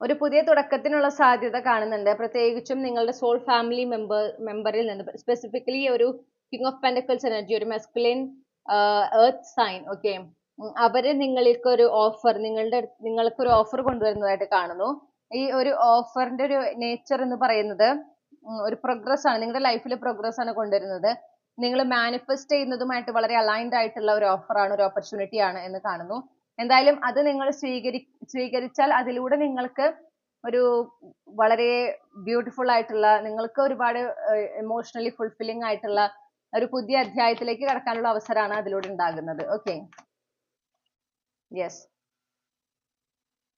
ഒരു പുതിയ തുടക്കത്തിനുള്ള സാധ്യത കാണുന്നുണ്ട്. പ്രത്യേകിച്ചും നിങ്ങളുടെ സോൾ ഫാമിലി മെമ്പർ മെമ്പറിൽ നിന്ന്. സ്പെസിഫിക്കലി ഒരു കിങ് ഓഫ് പെൻഡക്കിൾസ് എനർജി ഒരു മെസ്കുലിൻ എർത്ത് സൈൻ ഓക്കെ അവർ നിങ്ങൾക്ക് ഒരു ഓഫർ നിങ്ങളുടെ നിങ്ങൾക്ക് ഒരു ഓഫർ കൊണ്ടുവരുന്നതായിട്ട് കാണുന്നു. ഈ ഒരു ഓഫറിന്റെ ഒരു നേച്ചർ എന്ന് പറയുന്നത് ഒരു പ്രോഗ്രസ് ആണ്. നിങ്ങളുടെ ലൈഫിൽ പ്രോഗ്രസ് ആണ് കൊണ്ടുവരുന്നത്. നിങ്ങൾ മാനിഫെസ്റ്റ് ചെയ്യുന്നതുമായിട്ട് വളരെ അലൈൻഡ് ആയിട്ടുള്ള ഒരു ഓഫർ ആണ് ഒരു ഓപ്പർച്യൂണിറ്റി ആണ് എന്ന് കാണുന്നു. എന്തായാലും അത് നിങ്ങൾ സ്വീകരി സ്വീകരിച്ചാൽ അതിലൂടെ നിങ്ങൾക്ക് ഒരു വളരെ ബ്യൂട്ടിഫുൾ ആയിട്ടുള്ള നിങ്ങൾക്ക് ഒരുപാട് ഇമോഷണലി ഫുൾഫില്ലിംഗ് ആയിട്ടുള്ള ഒരു പുതിയ അധ്യായത്തിലേക്ക് കടക്കാനുള്ള അവസരമാണ് അതിലൂടെ ഉണ്ടാകുന്നത്. ഓക്കെ യെസ്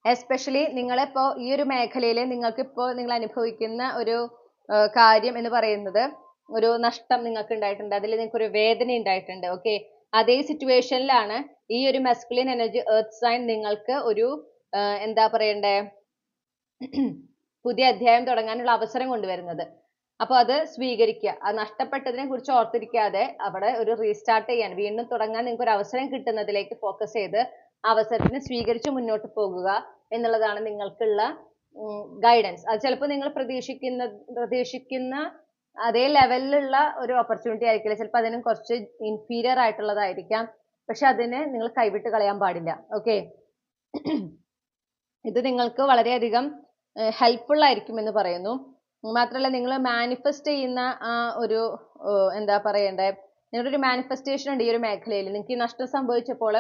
എസ്പെഷ്യലി നിങ്ങളിപ്പോ ഈ ഒരു മേഖലയിൽ നിങ്ങൾക്ക് ഇപ്പോ നിങ്ങൾ അനുഭവിക്കുന്ന ഒരു കാര്യം എന്ന് പറയുന്നത് ഒരു നഷ്ടം നിങ്ങൾക്ക് ഉണ്ടായിട്ടുണ്ട്. അതിൽ നിങ്ങൾക്ക് ഒരു വേദന ഉണ്ടായിട്ടുണ്ട് ഓക്കെ അതേ സിറ്റുവേഷനിലാണ് ഈ ഒരു മെസ്കുലിൻ എനർജി എർത്ത് സൈൻ നിങ്ങൾക്ക് ഒരു എന്താ പറയണ്ടേ പുതിയ അധ്യായം തുടങ്ങാനുള്ള അവസരം കൊണ്ടുവരുന്നത്. അപ്പോൾ അത് സ്വീകരിക്കുക. അത് നഷ്ടപ്പെട്ടതിനെ കുറിച്ച് ഓർത്തിരിക്കാതെ അവിടെ ഒരു റീസ്റ്റാർട്ട് ചെയ്യാൻ വീണ്ടും തുടങ്ങാൻ നിങ്ങൾക്ക് ഒരു അവസരം കിട്ടുന്നതിലേക്ക് ഫോക്കസ് ചെയ്ത് അവസരത്തിനെ സ്വീകരിച്ച് മുന്നോട്ട് പോകുക എന്നുള്ളതാണ് നിങ്ങൾക്കുള്ള ഗൈഡൻസ് അത് ചിലപ്പോൾ നിങ്ങൾ പ്രതീക്ഷിക്കുന്ന പ്രതീക്ഷിക്കുന്ന അതേ ലെവലിലുള്ള ഒരു ഓപ്പർച്യൂണിറ്റി ആയിരിക്കില്ല. ചിലപ്പോൾ അതിനും കുറച്ച് ഇൻഫീരിയർ ആയിട്ടുള്ളതായിരിക്കാം. പക്ഷെ അതിനെ നിങ്ങൾ കൈവിട്ട് കളയാൻ പാടില്ല. ഓക്കെ ഇത് നിങ്ങൾക്ക് വളരെയധികം ഹെൽപ്ഫുൾ ആയിരിക്കും എന്ന് പറയുന്നു. മാത്രമല്ല നിങ്ങൾ മാനിഫെസ്റ്റ് ചെയ്യുന്ന ആ ഒരു എന്താ പറയണ്ടേ? നിങ്ങളുടെ ഒരു മാനിഫെസ്റ്റേഷൻ ഉണ്ട് ഈ ഒരു മേഖലയിൽ. നിങ്ങൾക്ക് ഈ നഷ്ടം സംഭവിച്ചപ്പോൾ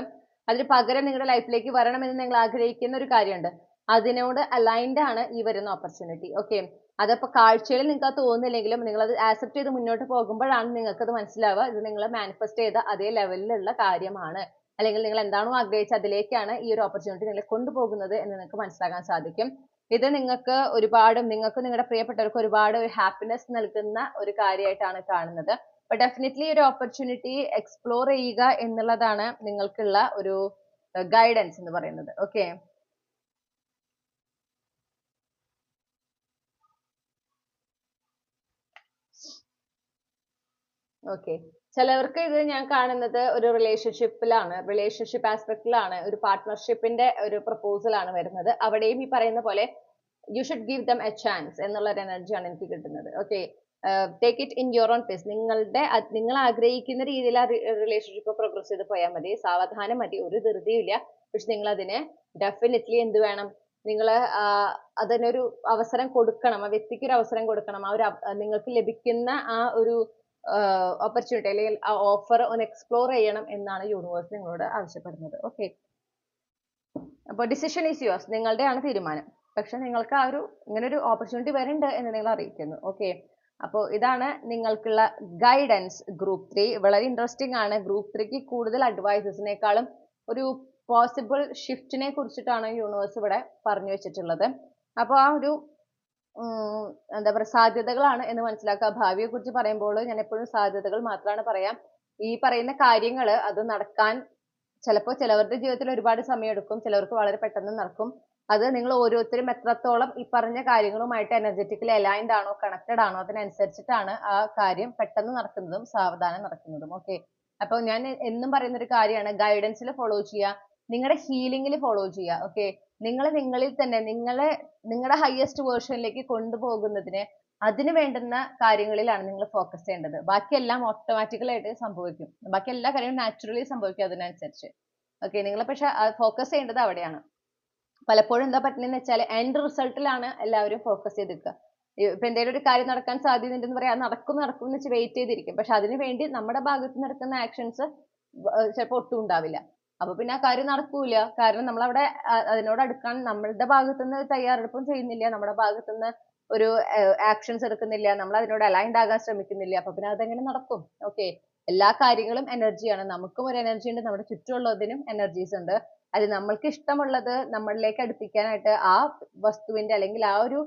അതിന് പകരം നിങ്ങളുടെ ലൈഫിലേക്ക് വരണമെന്ന് നിങ്ങൾ ആഗ്രഹിക്കുന്ന ഒരു കാര്യമുണ്ട്. അതിനോട് അലൈൻഡ് ആണ് ഈ വരുന്ന ഓപ്പർച്യൂണിറ്റി ഓക്കെ അതപ്പോൾ കാഴ്ചയിൽ നിങ്ങൾക്ക് അത് തോന്നുന്നില്ലെങ്കിലും നിങ്ങൾ അത് ആക്സെപ്റ്റ് ചെയ്ത് മുന്നോട്ട് പോകുമ്പോഴാണ് നിങ്ങൾക്ക് അത് മനസ്സിലാവുക. ഇത് നിങ്ങൾ മാനിഫെസ്റ്റ് ചെയ്ത അതേ ലെവലിലുള്ള കാര്യമാണ്. അല്ലെങ്കിൽ നിങ്ങൾ എന്താണോ ആഗ്രഹിച്ചത് അതിലേക്കാണ് ഈ ഒരു ഓപ്പർച്യൂണിറ്റി നിങ്ങളെ കൊണ്ടുപോകുന്നത് എന്ന് നിങ്ങൾക്ക് മനസ്സിലാക്കാൻ സാധിക്കും. ഇത് നിങ്ങൾക്ക് ഒരുപാട് നിങ്ങൾക്ക് നിങ്ങളുടെ പ്രിയപ്പെട്ടവർക്ക് ഒരുപാട് ഒരു ഹാപ്പിനെസ് നൽകുന്ന ഒരു കാര്യമായിട്ടാണ് കാണുന്നത്. അപ്പൊ ഡെഫിനറ്റ്ലി ഒരു ഓപ്പർച്യൂണിറ്റി എക്സ്പ്ലോർ ചെയ്യുക എന്നുള്ളതാണ് നിങ്ങൾക്കുള്ള ഒരു ഗൈഡൻസ് എന്ന് പറയുന്നത്. ഓക്കെ ഓക്കെ ചിലവർക്ക് ഇത് ഞാൻ കാണുന്നത് ഒരു റിലേഷൻഷിപ്പിലാണ് റിലേഷൻഷിപ്പ് ആസ്പെക്റ്റിലാണ് ഒരു പാർട്ട്ണർഷിപ്പിന്റെ ഒരു പ്രപ്പോസൽ ആണ് വരുന്നത്. അവിടെയും ഈ പറയുന്ന പോലെ you should give them a chance എന്നുള്ള ഒരു എനർജിയാണ് എനിക്ക് കിട്ടുന്നത്. Okay take it in your own pace നിങ്ങളുടെ നിങ്ങൾ ആഗ്രഹിക്കുന്ന രീതിയിൽ ആ റിലേഷൻഷിപ്പ് പ്രോഗ്രസ് ചെയ്ത് പോയാൽ മതി. സാവധാനം മതി. ഒരു ധൃതിയും ഇല്ല പക്ഷെ നിങ്ങൾ അതിനെ ഡെഫിനറ്റ്ലി എന്ത് വേണം? നിങ്ങൾ അതിനൊരു അവസരം കൊടുക്കണം. ആ വ്യക്തിക്ക് ഒരു അവസരം കൊടുക്കണം. ആ ഒരു നിങ്ങൾക്ക് ലഭിക്കുന്ന ആ ഒരു ഓപ്പർച്യൂണിറ്റി അല്ലെങ്കിൽ ആ ഓഫർ ഒന്ന് എക്സ്പ്ലോർ ചെയ്യണം എന്നാണ് യൂണിവേഴ്സ് നിങ്ങളോട് ആവശ്യപ്പെടുന്നത്. ഓക്കെ അപ്പോൾ ഡിസിഷൻ ഈസ് യുവേഴ്സ് നിങ്ങളുടെയാണ് തീരുമാനം. പക്ഷെ നിങ്ങൾക്ക് ആ ഒരു ഇങ്ങനെ ഒരു ഓപ്പർച്യൂണിറ്റി വരുന്നുണ്ട് എന്ന് നിങ്ങൾ അറിയിക്കുന്നു. ഓക്കെ അപ്പോൾ ഇതാണ് നിങ്ങൾക്കുള്ള ഗൈഡൻസ് ഗ്രൂപ്പ് ത്രീ വളരെ ഇൻട്രസ്റ്റിംഗ് ആണ്. ഗ്രൂപ്പ് ത്രീക്ക് കൂടുതൽ അഡ്വൈസസിനേക്കാളും ഒരു പോസിബിൾ ഷിഫ്റ്റിനെ കുറിച്ചിട്ടാണ് യൂണിവേഴ്സ് ഇവിടെ പറഞ്ഞു വെച്ചിട്ടുള്ളത്. അപ്പോൾ ആ ഒരു എന്താ പറയുക സാധ്യതകളാണ് എന്ന് മനസ്സിലാക്കുക. ഭാവിയെ കുറിച്ച് പറയുമ്പോൾ ഞാൻ എപ്പോഴും സാധ്യതകൾ മാത്രമാണ് പറയാം. ഈ പറയുന്ന കാര്യങ്ങൾ അത് നടക്കാൻ ചിലപ്പോൾ ചിലവരുടെ ജീവിതത്തിൽ ഒരുപാട് സമയം എടുക്കും ചിലവർക്ക് വളരെ പെട്ടെന്ന് നടക്കും. അത് നിങ്ങൾ ഓരോരുത്തരും എത്രത്തോളം ഈ പറഞ്ഞ കാര്യങ്ങളുമായിട്ട് എനർജറ്റിക്കലി അലൈൻഡ് ആണോ കണക്റ്റഡ് ആണോ അതിനനുസരിച്ചിട്ടാണ് ആ കാര്യം പെട്ടെന്ന് നടക്കുന്നതും സാവധാനം നടക്കുന്നതും. ഓക്കെ അപ്പോൾ ഞാൻ എന്നും പറയുന്ന ഒരു കാര്യമാണ് ഗൈഡൻസിൽ ഫോളോ ചെയ്യുക. നിങ്ങളുടെ ഹീലിംഗിൽ ഫോളോ ചെയ്യുക. ഓക്കെ നിങ്ങൾ നിങ്ങളിൽ തന്നെ നിങ്ങളെ നിങ്ങളുടെ ഹയസ്റ്റ് വേർഷനിലേക്ക് കൊണ്ടുപോകുന്നതിന് അതിന് വേണ്ടുന്ന കാര്യങ്ങളിലാണ് നിങ്ങൾ ഫോക്കസ് ചെയ്യേണ്ടത്. ബാക്കിയെല്ലാം ഓട്ടോമാറ്റിക്കലായിട്ട് സംഭവിക്കും. ബാക്കി എല്ലാ കാര്യങ്ങളും നാച്ചുറലി സംഭവിക്കും അതിനനുസരിച്ച്. ഓക്കെ നിങ്ങൾ പക്ഷെ ഫോക്കസ് ചെയ്യേണ്ടത് അവിടെയാണ്. പലപ്പോഴും എന്താ പറ്റുന്നതെന്ന് വെച്ചാൽ എൻഡ് റിസൾട്ടിലാണ് എല്ലാവരും ഫോക്കസ് ചെയ്ത് നിൽക്കുക ഇപ്പൊ എന്തെങ്കിലും ഒരു കാര്യം നടക്കാൻ സാധ്യതയുണ്ടെന്ന് പറയാം നടക്കും നടക്കും എന്ന് വെച്ച് വെയിറ്റ് ചെയ്തിരിക്കും. പക്ഷെ അതിനുവേണ്ടി നമ്മുടെ ഭാഗത്ത് നടക്കുന്ന ആക്ഷൻസ് ചിലപ്പോൾ ഒട്ടും ഉണ്ടാവില്ല. അപ്പൊ പിന്നെ ആ കാര്യം നടക്കൂല. കാരണം നമ്മൾ അവിടെ അതിനോട് അടുക്കാൻ നമ്മളുടെ ഭാഗത്തു നിന്ന് തയ്യാറെടുപ്പും ചെയ്യുന്നില്ല. നമ്മുടെ ഭാഗത്തു നിന്ന് ഒരു ആക്ഷൻസ് എടുക്കുന്നില്ല. നമ്മൾ അതിനോട് അലൈൻഡ് ആകാൻ ശ്രമിക്കുന്നില്ല. അപ്പൊ പിന്നെ അതെങ്ങനെ നടക്കും? ഓക്കെ എല്ലാ കാര്യങ്ങളും എനർജിയാണ് നമുക്കും ഒരു എനർജി ഉണ്ട്. നമ്മുടെ ചുറ്റുമുള്ളതിനും എനർജീസ് ഉണ്ട്. അത് നമ്മൾക്ക് ഇഷ്ടമുള്ളത് നമ്മളിലേക്ക് അടുപ്പിക്കാനായിട്ട് ആ വസ്തുവിന്റെ അല്ലെങ്കിൽ ആ ഒരു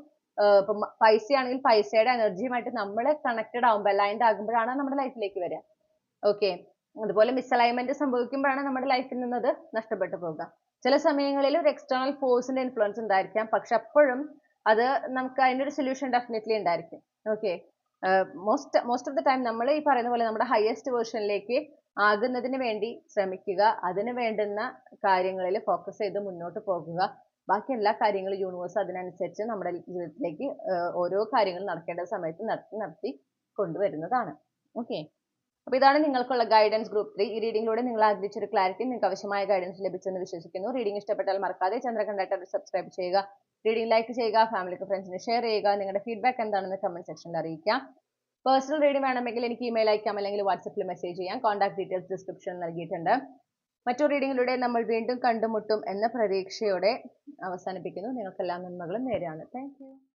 മ- പൈസയാണെങ്കിൽ പൈസയുടെ എനർജിയുമായിട്ട് നമ്മൾ കണക്റ്റഡ് ആകുമ്പോൾ അലൈൻഡ് ആകുമ്പോഴാണ് നമ്മുടെ ലൈഫിലേക്ക് വരിക. ഓക്കെ അതുപോലെ മിസ്അലൈൻമെന്റ് സംഭവിക്കുമ്പോഴാണ് നമ്മുടെ ലൈഫിൽ നിന്നത് നഷ്ടപ്പെട്ടു പോകുക. ചില സമയങ്ങളിൽ ഒരു എക്സ്റ്റേണൽ ഫോഴ്സിന്റെ ഇൻഫ്ലുവൻസ് ഉണ്ടായിരിക്കാം. പക്ഷെ അപ്പോഴും അത് നമുക്ക് അതിനൊരു സൊല്യൂഷൻ ഡെഫിനറ്റ്ലി ഉണ്ടായിരിക്കും. Okay most most of the time നമ്മൾ ഈ പറയുന്ന പോലെ നമ്മുടെ ഹയസ്റ്റ് വേർഷനിലേക്ക് ആകുന്നതിന് വേണ്ടി ശ്രമിക്കുക. അതിന് വേണ്ടുന്ന കാര്യങ്ങളിൽ ഫോക്കസ് ചെയ്ത് മുന്നോട്ട് പോകുക. ബാക്കി എല്ലാ കാര്യങ്ങളും യൂണിവേഴ്സ് അതിനനുസരിച്ച് നമ്മുടെ ജീവിതത്തിലേക്ക് ഓരോ കാര്യങ്ങളും നടക്കേണ്ട സമയത്ത് നടത്തി നടത്തി കൊണ്ടുവരുന്നതാണ്. ഓക്കെ അപ്പൊ ഇതാണ് നിങ്ങൾക്കുള്ള ഗൈഡൻസ് ഗ്രൂപ്പ് ത്രീ ഈ റീഡിംഗിലൂടെ നിങ്ങൾ ആഗ്രഹിച്ച ഒരു ക്ലാരിറ്റി നിങ്ങൾക്ക് ആവശ്യമായ ഗൈഡൻസ് ലഭിച്ചെന്ന് വിശ്വസിക്കുന്നു. റീഡിംഗ് ഇഷ്ടപ്പെട്ടാൽ മറക്കാതെ ചന്ദ്രകണ്ഠ സബ്സ്ക്രൈബ് ചെയ്യുക. റീഡിംഗ് ലൈക്ക് ചെയ്യുക ഫാമിലിക്ക് ഫ്രണ്ട്സിന് ഷെയർ ചെയ്യുക നിങ്ങളുടെ ഫീഡ്ബാക്ക് എന്താണെന്ന് കമന്റ് സെക്ഷനിൽ അറിയിക്കാം പേഴ്സണൽ റീഡിംഗ് വേണമെങ്കിൽ എനിക്ക് ഇമെയിൽ അയക്കാം അല്ലെങ്കിൽ വാട്സപ്പിൽ മെസ്സേജ് ചെയ്യാം. കോൺടാക്ട് ഡീറ്റെയിൽസ് ഡിസ്ക്രിപ്ഷനിൽ നൽകിയിട്ടുണ്ട്. മറ്റൊരു റീഡിംഗിലൂടെ നമ്മൾ വീണ്ടും കണ്ടുമുട്ടും എന്ന പ്രതീക്ഷയോടെ അവസാനിപ്പിക്കുന്നു. നിങ്ങൾക്കെല്ലാ നന്മകളും നേരെയാണ്. താങ്ക്